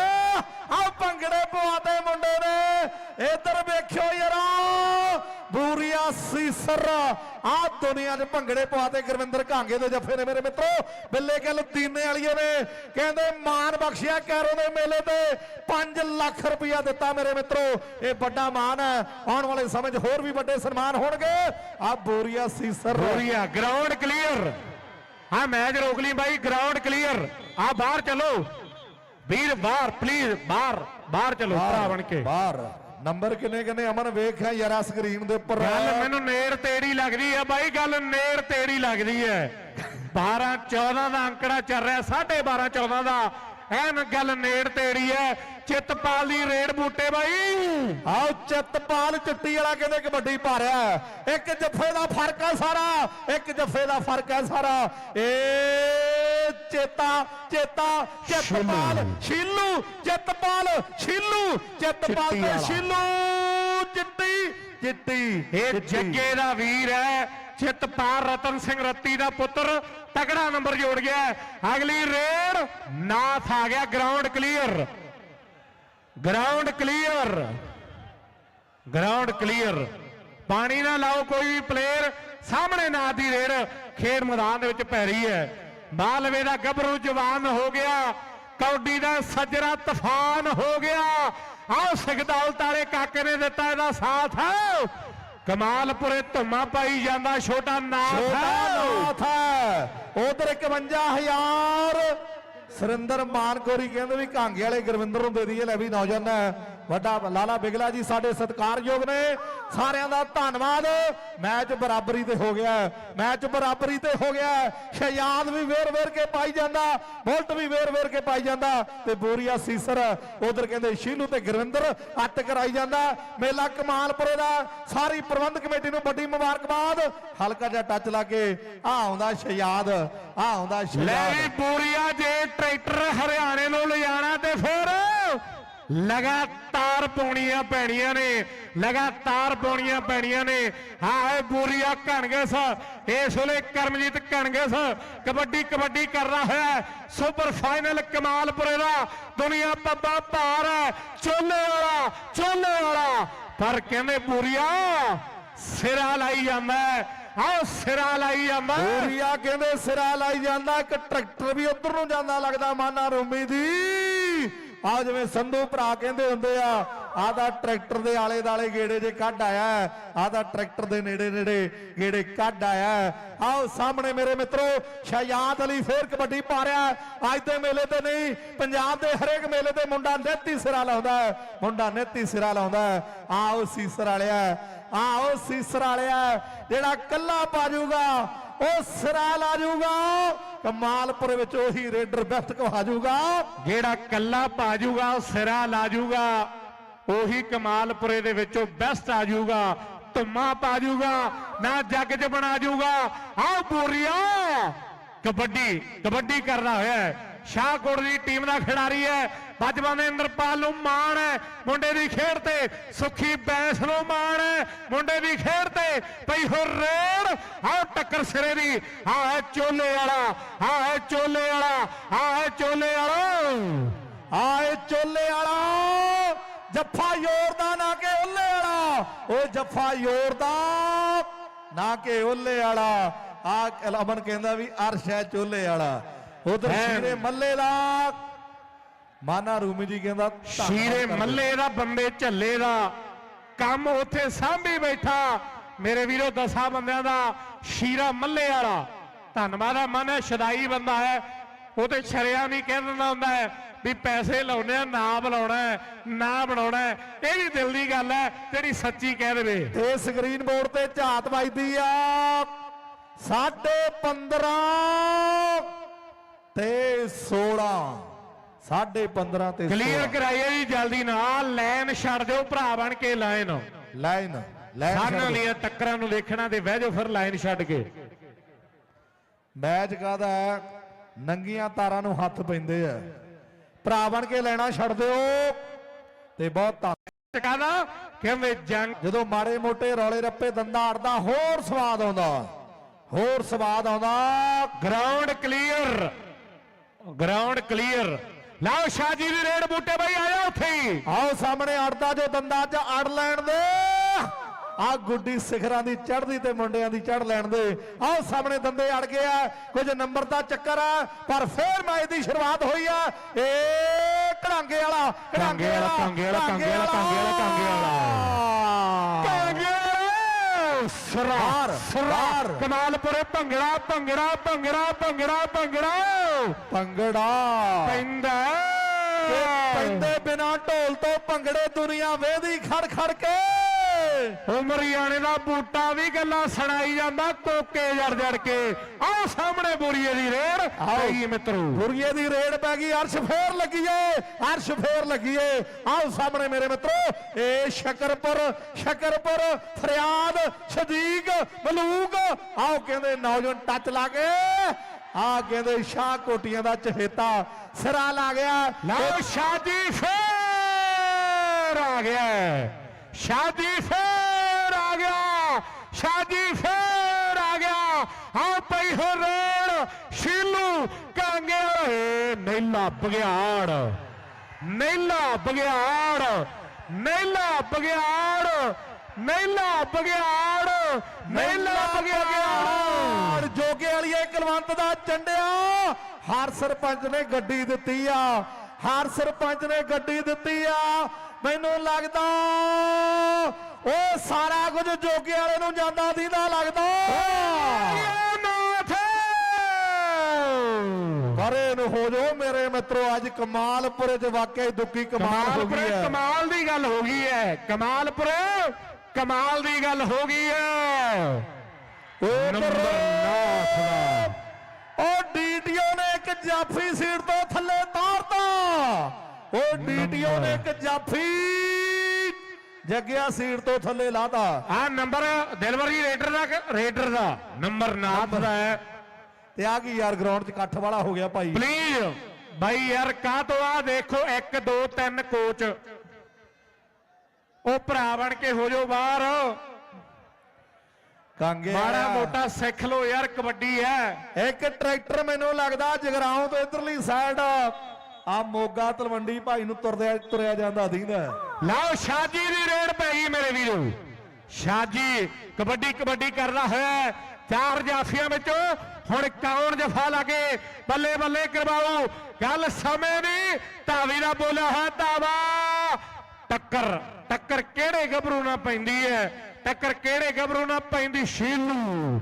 ਆ ਭੰਗੜੇ ਪਵਾਤੇ ਮੁੰਡੇ ਨੇ। ਇਧਰ ਵੇਖਿਓ ਯਾਰਾ, ਬੂਰੀਆ ਸੀਸਰ। ਆ ਦੁਨੀਆ 'ਚ ਭੰਗੜੇ ਪਵਾਤੇ ਗੁਰਵਿੰਦਰ ਕਾਂਗੇ ਦੇ ਜੱਫੇ ਨੇ ਮੇਰੇ ਮਿੱਤਰੋ। ਬਿੱਲੇ ਗੱਲ ਦੀਨੇ ਵਾਲੀਏ ਨੇ। ਕਹਿੰਦੇ ਮਾਨ ਬਖਸ਼ਿਆ ਕੈਰੋ ਦੇ ਮੇਲੇ ਤੇ। 5 ਲੱਖ ਰੁਪਇਆ ਦਿੱਤਾ ਮੇਰੇ ਮਿੱਤਰੋ। ਇਹ ਵੱਡਾ ਮਾਨ ਹੈ। ਆਉਣ ਵਾਲੇ ਸਮੇਂ 'ਚ ਹੋਰ ਵੀ ਵੱਡੇ ਸਨਮਾਨ ਹੋਣਗੇ। ਆ ਬੋਰੀਆ ਸੀਸਰ। ਬੋਰੀਆ ਗਰਾਊਂਡ ਕਲੀਅਰ ਹਾਂ ਮੈਚ ਰੋਕ ਲਈ ਬਾਈ ਗਰਾਊਂਡ ਕਲੀਅਰ ਆ ਬਾਹਰ ਚਲੋ। ਵੀਰ ਬਾਹਰ ਪਲੀਜ਼ ਬਾਹਰ ਬਾਹਰ ਚਲੋ ਭਰਾ ਬਣ ਕੇ। ਬਾਹਰ। ਨੰਬਰ ਕਿੰਨੇ ਕਿੰਨੇ ਅਮਨ ਵੇਖਿਆ ਯਾਰਾ ਸਕਰੀਨ ਦੇ ਉੱਪਰ। ਗੱਲ ਮੈਨੂੰ ਨੇੜ ਤੇੜੀ ਲੱਗਦੀ ਹੈ ਬਾਈ ਗੱਲ ਨੇੜ ਤੇੜੀ ਲੱਗਦੀ ਹੈ 12 14 ਦਾ ਅੰਕੜਾ ਚੱਲ ਰਿਹਾ 12.5 14 ਦਾ। ਐਨ ਗੱਲ ਨੇੜ ਤੇੜੀ ਹੈ ਚਿੱਤਪਾਲ ਦੀ ਰੇਡ ਬੂਟੇ ਬਾਈ ਆਓ ਚਿੱਤਪਾਲ ਚਿੱਟੀ ਵਾਲਾ ਕਹਿੰਦੇ ਕਬੱਡੀ ਪਾ ਰਿਹਾ। ਇੱਕ ਜੱਫੇ ਦਾ ਫ਼ਰਕ ਹੈ ਸਾਰਾ ਇੱਕ ਜੱਫੇ ਦਾ ਫ਼ਰਕ ਹੈ ਸਾਰਾ ਏ ਚੇਤਾ ਚੇਤਾ ਚਿੱਤਪਾਲ ਸ਼ੀਲੂ ਚਿੱਤਪਾਲ ਸ਼ੀਲੂ ਚਿੱਤਪਾਲ ਤੇ। ਸ਼ੀਲੂ ਚਿੱਟੀ ਚਿੱਟੀ ਇਹ। ਜੱਗੇ ਦਾ ਵੀਰ ਹੈ ਚਿੱਤਪਾਲ ਰਤਨ ਸਿੰਘ ਰੱਤੀ ਦਾ ਪੁੱਤਰ ਤਗੜਾ ਨੰਬਰ ਜੋੜ ਗਿਆ। ਅਗਲੀ ਰੇਡ ਨਾਥ ਆ ਗਿਆ ground clear ground clear ground clear ਪਾਣੀ ਨਾ ਲਾਓ ਕੋਈ ਵੀ ਪਲੇਅਰ ਸਾਹਮਣੇ ਨਾ ਦੀ ਰੇਡ। ਖੇਡ ਮੈਦਾਨ ਦੇ ਵਿੱਚ ਪੈ ਰਹੀ ਹੈ। ਬਾਲਵੇ ਦਾ ਗੱਭਰੂ ਜਵਾਨ ਹੋ ਗਿਆ। ਕੌਡੀ ਦਾ ਸੱਜਰਾ ਤੂਫਾਨ ਹੋ ਗਿਆ। ਆਓ ਸਿਗਦੌਲ ਤਾਰੇ ਕਾਕੇ ਨੇ ਦਿੱਤਾ ਇਹਦਾ ਸਾਥ। ਕਮਾਲਪੁਰੇ ਧੁੰਮਾ ਪਾਈ ਜਾਂਦਾ। ਛੋਟਾ ਨਾਥ। ਛੋਟਾ ਨਾਥ ਹੈ। ਉਧਰ 51000 ਸੁਰਿੰਦਰ ਮਾਨਕੋਰੀ ਕਹਿੰਦੇ ਵੀ ਕਾਂਗੇ ਵਾਲੇ ਗੁਰਵਿੰਦਰ ਨੂੰ ਦੇ ਦਈਏ ਲੈ ਵੀ ਨੌਜਵਾਨ ਹੈ। ਵੱਡਾ ਲਾਲਾ ਬਿਗਲਾ ਜੀ ਸਾਡੇ ਸਤਿਕਾਰਯੋਗ ਨੇ ਸਾਰਿਆਂ ਦਾ ਧੰਨਵਾਦ। ਮੈਚ ਬਰਾਬਰੀ ਤੇ ਹੋ ਗਿਆ। ਮੈਚ ਬਰਾਬਰੀ ਤੇ ਹੋ ਗਿਆ। ਹੈ। ਵੀ ਵੇਰ ਵੇਰ ਕੇ ਪਾਈ ਜਾਂਦਾ, ਬੁਲਟ ਵੀ ਵੇਰ ਵੇਰ ਕੇ ਪਾਈ ਜਾਂਦਾ ਤੇ ਬੋਰੀਆ ਸੀਸਰ ਉਧਰ ਕਹਿੰਦੇ ਸ਼ੀਲੂ ਤੇ ਗੁਰਵਿੰਦਰ ਅੱਤ ਕਰਾਈ ਜਾਂਦਾ। ਮੇਲਾ ਕਮਾਲਪੁਰੇ ਦਾ ਸਾਰੀ ਪ੍ਰਬੰਧ ਕਮੇਟੀ ਨੂੰ ਵੱਡੀ ਮੁਬਾਰਕਬਾਦ। ਹਲਕਾ ਜਿਹਾ ਟੱਚ ਲਾ ਕੇ ਆ ਆਉਂਦਾ ਸ਼ਹਿਜ਼ਾਦ, ਆ ਆਉਂਦਾ ਲੈ ਸ਼ਹਿਜ਼ਾਦ ਜੇ ਟਰੈਕਟਰ ਹਰਿਆਣੇ ਨੂੰ ਲਿਜਾਣਾ ਤੇ ਫਿਰ ਲਗਾਤਾਰ ਪਾਉਣੀਆਂ ਪੈਣੀਆਂ ਨੇ, ਲਗਾਤਾਰ ਪਾਉਣੀਆਂ ਪੈਣੀਆਂ ਨੇ। ਹਾਂ ਇਹ ਪੂਰੀਆ ਕਣਗਸ, ਇਸ ਵੇਲੇ ਕਰਮਜੀਤ ਕਣਗਸ, ਕਬੱਡੀ ਕਬੱਡੀ ਕਰਦਾ ਹੋਇਆ ਹੈ। ਸੁਪਰ ਫਾਈਨਲ ਕਮਾਲਪੁਰੇ ਦਾ, ਦੁਨੀਆ ਪੱਬਾ ਭਾਰ ਹੈ। ਚੋਲੇ ਵਾਲਾ ਚੋਲੇ ਵਾਲਾ। ਪਰ ਕਹਿੰਦੇ ਬੂਰੀਆ, ਸਿਰਾ ਲਾਈ ਜਾਂਦਾ ਆਓ, ਸਿਰਾ ਲਾਈ ਜਾਂਦਾ ਹੈ। ਕਹਿੰਦੇ ਸਿਰਾ ਲਾਈ ਜਾਂਦਾ ਇੱਕ ਟਰੈਕਟਰ ਵੀ ਉਧਰ ਨੂੰ ਜਾਂਦਾ ਲੱਗਦਾ, ਮਾਨਾ ਰੋਮੀ ਦੀ। ਆ ਜਿਵੇਂ ਸੰਧੂ ਭਰਾ ਕਹਿੰਦੇ ਹੁੰਦੇ ਆ, ਆਹ ਦਾ ਟਰੈਕਟਰ ਦੇ ਆਲੇ ਦਾਲੇ ਗੇੜੇ ਜੇ ਕੱਢ ਆਇਆ ਆਹ ਦਾ ਟਰੈਕਟਰ ਦੇ ਨੇੜੇ ਨੇੜੇ ਗੇੜੇ ਕੱਢ ਆਇਆ ਆਓ ਸਾਹਮਣੇ ਮੇਰੇ ਮਿੱਤਰੋ, ਸ਼ਹਿਜ਼ਾਦ ਅਲੀ ਫੇਰ ਕਬੱਡੀ ਪਾ ਰਿਹਾ ਅੱਜ ਦੇ ਮੇਲੇ ਤੇ ਨਹੀਂ, ਪੰਜਾਬ ਦੇ ਹਰੇਕ ਮੇਲੇ ਤੇ ਮੁੰਡਾ ਨਿੱਤੀ ਸਿਰਾ ਲਾਉਂਦਾ ਮੁੰਡਾ ਨਿੱਤੀ ਸਿਰਾ ਲਾਉਂਦਾ ਹੈ। ਆਓ ਸੀਸਰ ਵਾਲਿਆ ਆਓ ਸੀਸਰ ਵਾਲਿਆ ਜਿਹੜਾ ਕੱਲਾ ਪਾਜੂਗਾ ਉਹ ਸਿਰਾ ਲਾ ਜਾਊਗਾ। ਕਮਾਲਪੁਰ ਵਿੱਚ ਉਹੀ ਰੇਡਰ ਬੈਸਟ ਕਹਾ ਜਾਊਗਾ। ਜਿਹੜਾ ਕੱਲਾ ਪਾ ਜਾਊਗਾ ਸਿਰਾ ਲਾ ਜਾਊਗਾ। ਉਹੀ ਕਮਾਲਪੁਰੇ ਦੇ ਵਿੱਚੋਂ ਬੈਸਟ ਆ ਜਾਊਗਾ। ਧੁੰਮਾ ਪਾ ਜਾਊਗਾ, ਨਾ ਜੱਗ 'ਚ ਬਣਾ ਜਾਊਗਾ। ਆਹ ਬੋਰੀਆ! ਕਬੱਡੀ ਕਬੱਡੀ ਕਰਨਾ ਹੋਇਆ ਸ਼ਾਹਕੋਟ ਦੀ ਟੀਮ ਦਾ ਖਿਡਾਰੀ ਹੈ। ਬਜਵਾਨ ਇੰਦਰਪਾਲ ਨੂੰ ਮਾਣ ਹੈ। ਮੁੰਡੇ ਦੀ ਖੇਡ ਤੇ ਸੁਖੀ ਬੈਂਸ ਨੂੰ ਮਾਣ ਹੈ। ਮੁੰਡੇ ਦੀ ਖੇਡ ਤੇ ਪਈ ਹੋ ਰੇਡ। ਆਹ ਟੱਕਰ ਸਿਰੇ ਦੀ। ਆਹ ਹੈ ਚੋਲੇ ਵਾਲਾ। ਆਹ ਹੈ ਚੋਲੇ ਵਾਲਾ। ਆਹ ਹੈ ਚੋਲੇ ਵਾਲਾ। ਆਏ ਚੋਲੇ ਵਾਲਾ। ਜੱਫਾ ਯੋਰਦਾ ਨਾ ਕਿ ਓਲੇ ਵਾਲਾ। ਉਹ ਜੱਫਾ ਯੋਰਦਾ ਨਾ ਕਿ ਓਲੇ ਵਾਲਾ। ਆ ਅਮਨ ਕਹਿੰਦਾ ਵੀ ਅਰਸ਼ ਹੈ ਚੋਲੇ ਵਾਲਾ। ਉਧਰ। ਸ਼ੀਰੇ ਮੱਲੇ ਦਾ। ਮਾਨਾ ਰੂਮੀ ਜੀ ਕਹਿੰਦਾ ਸ਼ੀਰੇ। ਮੱਲੇ ਦਾ ਬੰਦੇ ਝੱਲੇ ਦਾ। ਕੰਮ ਉੱਥੇ ਸਾਂਭੀ ਬੈਠਾ। ਮੇਰੇ ਵੀਰੋ ਦਸਾਂ ਬੰਦਿਆਂ ਦਾ ਸ਼ੀਰਾ ਮੱਲੇ ਵਾਲਾ। ਧੰਨਵਾਦ ਆ ਮਨ ਹੈ ਸ਼ਦਾਈ ਬੰਦਾ ਹੈ। ਉਹ ਤੇ ਸ਼ਰਿਆ ਨਹੀਂ ਕਹਿ ਦਿੰਦਾ ਹੁੰਦਾ ਹੈ ਵੀ ਪੈਸੇ ਲਾਉਣੇ ਆ ਨਾ ਬੁਲਾਉਣਾ ਨਾ ਬਣਾਉਣਾ ਇਹ ਵੀ ਦਿਲ ਦੀ ਗੱਲ ਹੈ ਜਿਹੜੀ ਸੱਚੀ ਕਹਿ ਦੇਵੇ। ਤੇ ਸਕਰੀਨ ਬੋਰਡ ਤੇ ਝਾਤ ਵੱਜਦੀ ਆ। ਸਾਢੇ 15 ਤੇ 16 ਸਾਢੇ 15 ਤੇ ਕਲੀਅਰ ਕਰਾਈਏ ਜੀ ਜਲਦੀ ਨਾਲ ਲਾਈਨ ਛੱਡ ਦਿਓ ਭਰਾ ਬਣ ਕੇ ਲਾਈਨ। ਲਾਈਨ ਲਾਈਨ ਦਿਓ। ਦੀਆਂ ਟੱਕਰਾਂ ਨੂੰ ਦੇਖਣਾ ਤੇ ਬਹਿ ਜਾਓ ਫਿਰ ਲਾਈਨ ਛੱਡ ਕੇ। ਮੈਚ ਕਾਦਾ ਹੈ? ਨੰਗੀਆਂ ਤਾਰਾਂ ਨੂੰ ਹੱਥ ਪੈਂਦੇ ਆ। ਭਰਾ ਬਣ ਕੇ ਲੈਣਾ ਛੱਡ ਦਿਓ। ਤੇ ਬਹੁਤ ਧੰਨ ਟਿਕਾਦਾ ਕਹਿੰਦੇ? ਜੰਗ ਜਦੋਂ ਮਾੜੇ ਮੋਟੇ ਰੌਲੇ ਰੱਪੇ ਦੰਦਾ ਅੜਦਾ ਹੋਰ ਸਵਾਦ ਆਉਂਦਾ। ਹੋਰ ਸਵਾਦ ਆਉਂਦਾ। ਗਰਾਊਂਡ ਕਲੀਅਰ ਗਰਾਊਂਡ ਕਲੀਅਰ ਲਓ ਸ਼ਾਜੀ ਦੀ ਰੇਡ ਬੂਟੇ ਬਾਈ ਆਇਆ ਉੱਥੇ ਹੀ। ਆਓ ਸਾਹਮਣੇ ਅੜਦਾ ਜੋ ਦੰਦਾ ਚ ਅੜ ਲੈਣ ਦੇ। ਆ ਗੁੱਡੀ ਸਿਖਰਾਂ ਦੀ ਚੜ੍ਹਦੀ ਤੇ ਮੁੰਡਿਆਂ ਦੀ ਚੜ੍ਹ ਲੈਣ ਦੇ। ਆਓ ਸਾਹਮਣੇ ਦੰਦੇ ਅੜ ਗਏ ਆ। ਕੁਝ ਨੰਬਰ ਦਾ ਚੱਕਰ ਆ ਪਰ ਫੇਰ ਮੈਚ ਦੀ ਸ਼ੁਰੂਆਤ ਹੋਈ ਆ। ਏ ਕੜਾਂਗੇ ਵਾਲਾ ਕੜਾਂਗੇ ਵਾਲਾ, ਕਾਂਗੇ ਵਾਲਾ, ਕਾਂਗੇ ਵਾਲਾ, ਕਾਂਗੇ ਵਾਲਾ, ਕਾਂਗੇ ਵਾਲਾ। ਸਰਾ ਸਰਾ। ਕਮਾਲਪੁਰੇ ਭੰਗੜਾ ਭੰਗੜਾ ਭੰਗੜਾ ਭੰਗੜਾ ਭੰਗੜਾ। ਪੰਗੜਾ ਪੈਂਦਾ। ਪੈਂਦੇ ਬਿਨਾ ਢੋਲ ਤੋਂ ਭੰਗੜੇ ਦੁਨੀਆ ਵੇਦੀ ਖੜ ਖੜ ਕੇ। ਉਮਰੀਆਣੇ ਦਾ ਬੂਟਾ ਵੀ ਗੱਲਾਂ ਸੁਣਾਈ ਜਾਂਦਾ ਕੋਕੇ ਜੜ ਜੜ ਕੇ। ਆਹ ਸਾਹਮਣੇ ਬੋਰੀਏ ਦੀ ਰੇੜ ਆਈ ਮਿੱਤਰੋ। ਗੁਰੀਏ ਦੀ ਰੇਡ ਪੈ ਗਈ ਅਰਸ਼ ਫੇਰ ਲੱਗੀਏ ਅਰਸ਼ ਫੇਰ ਲੱਗੀਏ। ਆਓ ਸਾਹਮਣੇ ਮੇਰੇ ਮਿੱਤਰੋ ਏ ਸ਼ਕਰਪੁਰ ਸ਼ਕਰਪੁਰ ਫਰਿਆਦ ਸਦੀਕ ਮਲੂਕ। ਆਓ ਕਹਿੰਦੇ ਨੌਜਵਾਨ ਟੱਚ ਲਾ ਕੇ ਆ ਕਹਿੰਦੇ ਸ਼ਾਹ ਕੋਟੀਆਂ ਦਾ ਚਹੇਤਾ ਸਿਰਾ ਲਾ ਗਿਆ। ਲਓ ਸ਼ਾਦੀ ਫੇਰ ਆ ਗਿਆ। ਸ਼ਾਦੀ ਫੇਰ ਆ ਗਿਆ ਸ਼ਾਦੀ ਫੇਰ ਆ ਗਿਆ। ਆ ਪਈ ਹੋ ਰੇੜ ਸ਼ੀਲੂ ਕਾਂਗੇ ਓਏ ਨੈਲਾ ਬਗਿਆੜ ਨੈਲਾ ਬਗਿਆੜ ਨੈਲਾ ਬਗਿਆੜ ਨੈਲਾ ਬਗਿਆੜ ਨੈਲਾ ਬਗਿਆੜ ਜੋਗੇ ਵਾਲੀਏ ਕੁਲਵੰਤ ਦਾ ਚੰਡਿਆ। ਹਰ ਸਰਪੰਚ ਨੇ ਗੱਡੀ ਦਿੱਤੀ ਆ ਹਰ ਸਰਪੰਚ ਨੇ ਗੱਡੀ ਦਿੱਤੀ ਆ। ਮੈਨੂੰ ਲੱਗਦਾ ਉਹ ਸਾਰਾ ਕੁਝ ਜੋਗੇ ਵਾਲੇ ਨੂੰ ਜਾਂਦਾ ਦੀਦਾ ਲੱਗਦਾ। ਪਰੇ ਨੂੰ ਹੋ ਜਾਓ ਮੇਰੇ ਮਿੱਤਰੋ ਅੱਜ ਕਮਾਲਪੁਰੇ ਚ ਵਾਕਿਆ ਹੀ ਦੁੱਕੀ ਕਮਾਲ ਹੋ ਗਈ ਕਮਾਲਪੁਰੇ ਹੈ। ਕਮਾਲ ਦੀ ਗੱਲ ਹੋ ਗਈ ਹੈ। ਕਮਾਲਪੁਰੇ ਕਮਾਲ ਦੀ ਗੱਲ ਹੋ ਗਈ ਹੈ। ਉਹ ਨੰਬਰ ਨਾਥ ਦਾ। ਉਹ ਡੀਟੀਓ ਨੇ ਇੱਕ ਜਾਫੀ ਸੀਟ ਤੋਂ ਥੱਲੇ ਤਾਰਤਾ ਉਹ ਡੀਟੀਓ ਨੇ ਇੱਕ ਜਾਫੀ ਜੱਗਿਆ ਸੀਟ ਤੋਂ ਥੱਲੇ ਲਾਤਾ। ਆ ਨੰਬਰ ਦਿਲਵਰੀ ਰੇਡਰ ਦਾ ਕਿ- ਰੇਡਰ ਦਾ? ਨੰਬਰ ਨਾਥ ਦਾ ਹੈ। ਤੇ ਆ ਕੀ ਯਾਰ ਗਰਾਊਂਡ 'ਚ ਇਕੱਠ ਵਾਲਾ ਹੋ ਗਿਆ ਭਾਈ। ਪਲੀਜ਼ ਬਾਈ ਯਾਰ ਕਾਹ ਤੋਂ ਆ? ਦੇਖੋ 1 2 3 ਕੋਚ ਉਹ ਭਰਾ ਬਣ ਕੇ ਹੋ ਜਾਓ ਬਾਹਰ। ਕਾਂਗੇ ਮਾੜਾ ਮੋਟਾ ਸਿੱਖ ਲਓ ਯਾਰ ਕਬੱਡੀ ਹੈ। ਇੱਕ ਟਰੈਕਟਰ ਮੈਨੂੰ ਲੱਗਦਾ ਜਗਰਾਉਂ ਤੋਂ ਇਧਰਲੀ ਸਾਈਡ ਆ ਮੋਗਾ ਤਲਵੰਡੀ ਭਾਈ ਨੂੰ ਤੁਰਦਿਆ ਤੁਰਿਆ ਜਾਂਦਾ ਦੀਂਦਾ ਲਓ ਸ਼ਾਜੀ ਦੀ ਰੇਡ ਪੈ ਗਈ ਮੇਰੇ ਵੀਰੋ। ਸ਼ਾਜੀ ਕਬੱਡੀ ਕਬੱਡੀ ਕਰਦਾ ਹੋਇਆ ਚਾਰ ਜਾਫੀਆਂ ਵਿੱਚੋਂ ਹੁਣ ਕੌਣ ਜਫਾ ਲਾਗੇ? ਬੱਲੇ ਬੱਲੇ ਕਰਵਾਓ। ਗੱਲ ਸਮੇਂ ਦੀ, ਧਾਵੀ ਦਾ ਬੋਲਿਆ ਹੋਇਆ ਧਾਵਾ। ਟੱਕਰ ਟੱਕਰ ਕਿਹੜੇ ਗੱਭਰੂ ਨਾਲ ਪੈਂਦੀ ਹੈ? ਟੱਕਰ ਕਿਹੜੇ ਗੱਭਰੂ ਨਾਲ ਪੈਂਦੀ? ਸ਼ੀਲੂ ਸ਼ੀਲੂ।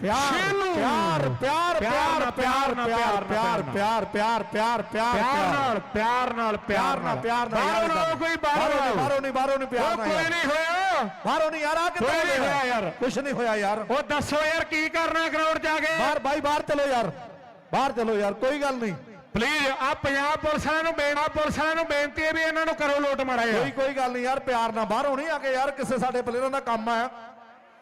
ਪਿਆਰ ਸ਼ੀਲੂ ਪਿਆਰ ਪਿਆਰ ਪਿਆਰ ਪਿਆਰ ਪਿਆਰ ਪਿਆਰ ਪਿਆਰ ਪਿਆਰ ਪਿਆਰ ਪਿਆਰ ਪਿਆਰ ਨਾਲ ਪਿਆਰ ਨਾਲ ਪਿਆਰ ਨਾਲ ਪਿਆਰ ਨਾਲ ਬਾਹਰੋਂ ਨਾ ਆਓ ਕੋਈ ਬਾਹਰੋਂ ਨਾ ਆਓ। ਬਾਹਰੋਂ ਨਹੀਂ। ਬਾਹਰੋਂ ਨਹੀਂ ਪਿਆਰ ਉਹ ਨਾਲ ਕੋਈ ਯਾਰ। ਨਹੀਂ ਹੋਇਆ। ਬਾਹਰੋਂ ਨਹੀਂ ਯਾਰ ਆ ਕਿੱਥੇ ਕੋਈ ਨਹੀਂ ਹੋਇਆ? ਯਾਰ। ਕੁਛ ਨਹੀਂ ਹੋਇਆ ਯਾਰ। ਉਹ ਦੱਸੋ ਯਾਰ ਕੀ ਕਰਨਾ ਗਰਾਊਂਡ ਜਾ ਕੇ? ਬਾਹਰ ਬਾਈ ਬਾਹਰ ਚਲੋ ਯਾਰ। ਬਾਹਰ ਚਲੋ ਯਾਰ ਕੋਈ ਗੱਲ ਨਹੀਂ। ਪਲੀਜ਼ ਆ ਪੰਜਾਬ ਪੁਲਿਸ ਵਾਲਿਆਂ ਨੂੰ ਬੇਨਾ ਪੁਲਿਸ ਵਾਲਿਆਂ ਨੂੰ ਬੇਨਤੀ ਹੈ ਵੀ ਇਹਨਾਂ ਨੂੰ ਕਰੋ ਲੋਟ ਮਾੜਾ ਕੋਈ ਕੋਈ ਗੱਲ ਨਹੀਂ ਯਾਰ ਪਿਆਰ ਨਾਲ ਬਾਹਰੋਂ ਨਹੀਂ ਆ ਕੇ ਯਾਰ ਕਿਸੇ ਸਾਡੇ ਪਲੇਅਰਾਂ ਦਾ ਕੰਮ ਆ।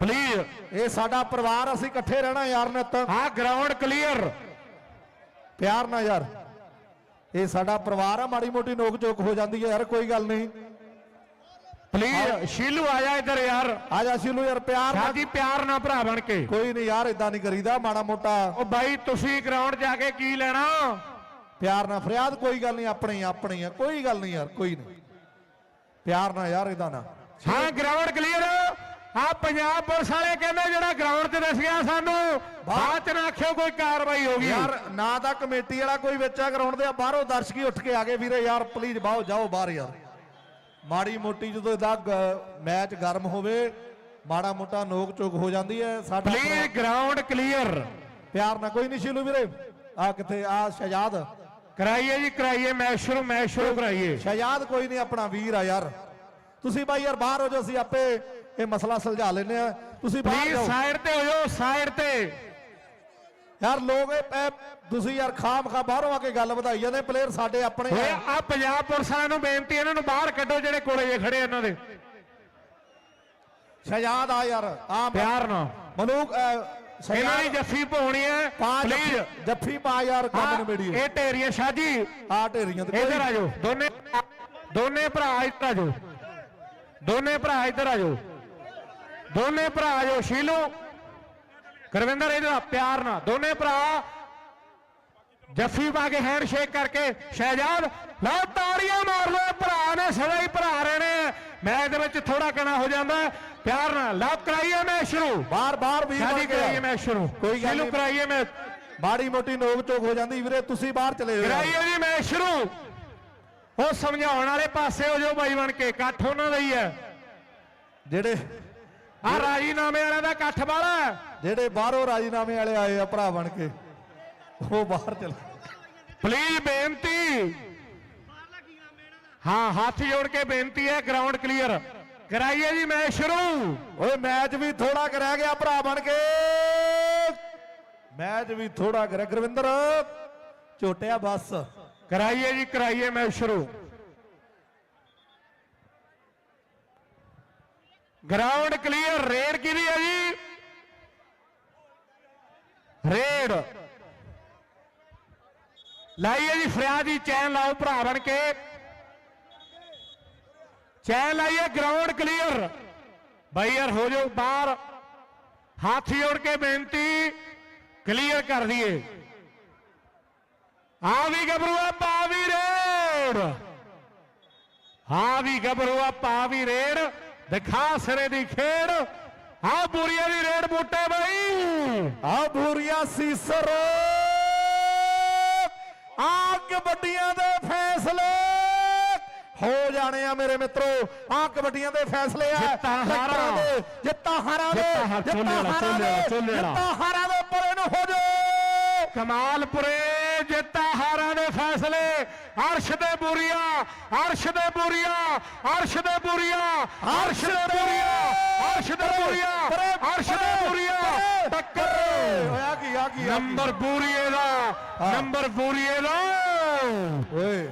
ਪਲੀਜ਼ ਇਹ ਸਾਡਾ ਪਰਿਵਾਰ ਅਸੀਂ ਇਕੱਠੇ ਰਹਿਣਾ ਯਾਰ ਨਿੱਤ। ਆ ਗਰਾਊਂਡ ਕਲੀਅਰ ਪਿਆਰ ਨਾਲ ਯਾਰ। ਇਹ ਸਾਡਾ ਪਰਿਵਾਰ ਆ ਮਾੜੀ ਮੋਟੀ ਨੋਕ ਝੋਕ ਹੋ ਜਾਂਦੀ ਹੈ ਯਾਰ ਕੋਈ ਗੱਲ ਨਹੀਂ। ਪਲੀਜ਼ ਸ਼ੀਲੂ ਆ ਜਾ ਇੱਧਰ ਯਾਰ। ਆ ਜਾ ਸ਼ੀਲੂ ਯਾਰ ਪਿਆਰ ਨਾਲ। ਸਾਡੀ ਪਿਆਰ ਨਾਲ ਭਰਾ ਬਣ ਕੇ। ਕੋਈ ਨਹੀਂ ਯਾਰ ਇਦਾਂ ਨਹੀਂ ਕਰੀਦਾ ਮਾੜਾ ਮੋਟਾ। ਉਹ ਬਾਈ ਤੁਸੀਂ ਗਰਾਊਂਡ ਜਾ ਕੇ ਕੀ ਲੈਣਾ? ਪਿਆਰ ਨਾਲ ਫਰਿਆਦ ਕੋਈ ਗੱਲ ਨਹੀਂ ਆਪਣੀ ਆਪਣੀ ਆ ਕੋਈ ਗੱਲ ਨਹੀਂ ਯਾਰ ਕੋਈ ਨਹੀਂ। ਪਿਆਰ ਨਾਲ ਯਾਰ ਇਦਾਂ ਨਾ। ਹਾਂ ਗਰਾਊਂਡ ਕਲੀਅਰ ਆ ਪੰਜਾਬ ਪੁਲਿਸ ਵਾਲੇ ਕਹਿੰਦੇ ਜਿਹੜਾ ਗਰਾਊਂਡ 'ਚ ਦਿਸ ਗਿਆ ਸਾਨੂੰ ਬਾਅਦ 'ਚ ਨਾ ਆਖਿਓ ਕੋਈ ਕਾਰਵਾਈ ਹੋ ਗਈ। ਯਾਰ ਨਾ ਤਾਂ ਕਮੇਟੀ ਵਾਲਾ ਕੋਈ ਵਿੱਚ ਆ ਗਰਾਊਂਡ ਦੇ ਬਾਹਰੋਂ ਦਰਸ਼ਕੀ ਉੱਠ ਕੇ ਆ ਗਏ ਵੀਰੇ ਯਾਰ ਪਲੀਜ਼ ਬਾਹੋ ਜਾਓ ਬਾਹਰ ਯਾਰ। ਮਾੜੀ ਮੋਟੀ ਜਦੋਂ ਇਹਦਾ ਮੈਚ ਗਰਮ ਹੋਵੇ ਮਾੜਾ ਮੋਟਾ ਨੋਕ ਚੋਕ ਹੋ ਜਾਂਦੀ ਹੈ ਸਾਡਾ ਪਲੀਜ਼ ਗਰਾਊਂਡ ਕਲੀਅਰ ਪਿਆਰ ਨਾਲ ਕੋਈ ਨਹੀਂ ਸ਼ੀਲੂ ਵੀਰੇ। ਆ ਕਿੱਥੇ ਆ ਸ਼ਹਜ਼ਾਦ। ਕਰਾਈਏ ਜੀ ਕਰਾਈਏ ਮੈਚ ਸ਼ੁਰੂ ਮੈਚ ਸ਼ੁਰੂ ਕਰਾਈਏ। ਸ਼ਹਜ਼ਾਦ ਕੋਈ ਨਹੀਂ ਆਪਣਾ ਵੀਰ ਆ ਯਾਰ। ਤੁਸੀਂ ਬਾਈ ਯਾਰ ਬਾਹਰ ਹੋ ਜਾਓ ਅਸੀਂ ਆਪੇ ਇਹ ਮਸਲਾ ਸੁਲਝਾ ਲੈਨੇ ਆ। ਤੁਸੀਂ ਬਾਹਰ ਪਲੀਜ਼ ਜਾਓ। ਸਾਈਡ ਤੇ ਹੋ ਜਾਓ ਸਾਈਡ ਤੇ। ਯਾਰ ਲੋਕ ਇਹ- ਤੁਸੀਂ ਯਾਰ ਖਾਮ ਖਾ ਬਾਹਰੋਂ ਆ ਕੇ ਗੱਲ ਵਧਾਈ ਜਾਂਦੇ ਪਲੇਅਰ ਸਾਡੇ ਆਪਣੇ ਓਏ ਆ ਆ ਪੰਜਾਬ ਪੁਲਿਸ ਵਾਲਿਆਂ ਨੂੰ ਬੇਨਤੀ ਇਹਨਾਂ ਨੂੰ ਬਾਹਰ ਕੱਢੋ ਜਿਹੜੇ ਕੋਲੇ ਜੇ ਖੜੇ ਇਹਨਾਂ ਦੇ। ਸ਼ਹਜ਼ਾਦ ਆ ਯਾਰ ਆ ਪਿਆਰ ਨਾਲ। ਮਨੂਕ ਇਹਨਾਂ ਦੀ ਜੱਫੀ ਪਾਉਣੀ ਹੈ ਪਾ ਪਲੀਜ਼ ਜੱਫੀ- ਜੱਫੀ ਪਾ ਯਾਰ ਕੰਮ ਨਿਬੇੜੀਏ ਇਹ ਢੇਰੀਆਂ ਸ਼ਾਜੀ ਆ ਢੇਰੀਆਂ ਤੇ ਇੱਧਰ ਆ ਜਾਓ ਦੋਨੇ ਦੋਨੇ ਭਰਾ ਇੱਧਰ ਆ ਜਾਓ। ਦੋਨੇ ਭਰਾ ਇੱਧਰ ਆ ਜਾਓ। ਦੋਨੇ ਭਰਾ ਜਾਓ ਸ਼ੀਲੂ ਗੁਰਵਿੰਦਰ ਇਹਦਾ ਪਿਆਰ ਨਾਲ ਦੋਨੇ ਭਰਾ ਜੱਫੀ ਪਾ ਕੇ ਹੈਂਡ ਸ਼ੇਕ ਕਰਕੇ ਸ਼ਹਿਜਾਦ ਲਓ ਤਾੜੀਆਂ ਮਾਰ ਲਓ ਭਰਾ ਨੇ ਸਦਾ ਹੀ ਭਰਾ ਰਹਿਣੇ ਮੈਚ ਦੇ ਵਿੱਚ ਥੋੜਾ ਕਣਾ ਹੋ ਜਾਂਦਾ। ਪਿਆਰ ਨਾਲ ਲਓ ਕਰਾਈਏ ਮੈਚ ਸ਼ੁਰੂ। ਬਾਰ ਬਾਰ ਵੀ ਸ਼ਾਦੀ ਕਰਾਈਏ ਮੈਚ ਸ਼ੁਰੂ। ਕੋਈ ਗੱਲ ਨਹੀਂ। ਕਰਾਈਏ ਮੈਚ। ਮਾੜੀ ਮੋਟੀ ਨੋਕ ਝੋਕ ਹੋ ਜਾਂਦੀ ਵੀਰੇ ਤੁਸੀਂ ਬਾਹਰ ਚਲੇ ਜਾਓ। ਕਰਾਈਏ ਜੀ ਮੈਚ ਸ਼ੁਰੂ। ਉਹ ਸਮਝਾਉਣ ਵਾਲੇ ਪਾਸੇ ਹੋ ਜੋ ਬਾਈ ਬਣ ਕੇ ਇਕੱਠ ਉਹਨਾਂ ਦਾ ਹੀ ਹੈ। ਜਿਹੜੇ ਆ ਰਾਜੀਨਾਮੇ ਵਾਲਿਆਂ ਦਾ ਇਕੱਠ ਵਾਲਾ ਜਿਹੜੇ ਬਾਹਰੋਂ ਰਾਜੀਨਾਮੇ ਵਾਲੇ ਆਏ ਆ ਭਰਾ ਬਣ ਕੇ ਉਹ ਬਾਹਰ ਚਲੇ ਪਲੀਜ਼ ਬੇਨਤੀ। ਹਾਂ ਹੱਥ ਜੋੜ ਕੇ ਬੇਨਤੀ ਹੈ ਗਰਾਊਂਡ ਕਲੀਅਰ ਕਰਾਈਏ ਜੀ ਮੈਚ ਸ਼ੁਰੂ। ਓਏ ਮੈਚ ਵੀ ਥੋੜਾ ਕੁ ਰਹਿ ਗਿਆ ਭਰਾ ਬਣ ਕੇ। ਮੈਚ ਵੀ ਥੋੜਾ ਕੁ ਰਹਿ ਗੁਰਵਿੰਦਰ ਝੋਟਿਆ ਬਸ। ਕਰਾਈਏ ਜੀ ਕਰਾਈਏ ਮੈਚ ਸ਼ੁਰੂ। ਗਰਾਊਂਡ ਕਲੀਅਰ ਰੇਡ ਕਿਹਦੀ ਹੈ ਜੀ ਰੇਡ ਲਾਈਏ ਜੀ ਫਰਿਆਦ ਦੀ ਚੈਨ ਲਾਓ ਭਰਾ ਬਣ ਕੇ ਚੈਨ ਲਾਈਏ ਗਰਾਊਂਡ ਕਲੀਅਰ ਬਾਈ ਯਾਰ ਹੋ ਜਾਓ ਬਾਹਰ ਹੱਥ ਜੋੜ ਕੇ ਬੇਨਤੀ ਕਲੀਅਰ ਕਰ ਦਈਏ ਆ ਵੀ ਗੱਭਰੂਆ ਪਾ ਵੀ ਰੇਡ ਆ ਵੀ ਗੱਭਰੂਆ ਪਾ ਵੀ ਰੇਡ ਦਿਖਾ ਸਿਰੇ ਦੀ ਖੇਡ। ਆ ਬੁਰੀਆ ਦੀ ਰੇਡ ਬੂਟੇ ਬਈ। ਆ ਭੂਰੀਆ ਸੀਸਰ ਆ ਕਬੱਡੀਆਂ ਦੇ ਫੈਸਲੇ। ਹੋ ਜਾਣੇ ਆ ਮੇਰੇ ਮਿੱਤਰੋ ਆ ਕਬੱਡੀਆਂ ਦੇ ਫੈਸਲੇ ਆ। ਜਿੱਤਾਂ ਹਾਰਾਂ। ਦੇ, ਜਿੱਤਾਂ ਹਾਰਾਂ ਦੇ ਜਿੱਤਾਂ ਹਾਰ- ਦੇ। ਜਿੱਤਾਂ ਹਾਰਾਂ ਦੇ ਪਰੇ ਨੂੰ ਹੋ ਜਾਓ ਕਮਾਲਪੁਰੇ ਜਿੱਤਾ ਹਾਰਾਂ ਦੇ ਫੈਸਲੇ। ਅਰਸ਼ ਦੇ ਬੁਰੀਆ ਅਰਸ਼ ਦੇ ਬੁਰੀਆ ਅਰਸ਼ ਦੇ ਬੁਰੀਆ ਅਰਸ਼ ਦੇ ਬੁਰੀਆ ਅਰਸ਼ ਦੇ ਬੁਰੀਆ ਅਰਸ਼ ਦੇ ਬੁਰੀਆ ਟੱਕਰ। ਹੋਇਆ ਕੀ ਆ ਕੀ? ਨੰਬਰ ਬੂਰੀਏ ਦਾ ਨੰਬਰ ਬੂਰੀਏ ਦਾ। ਓਏ।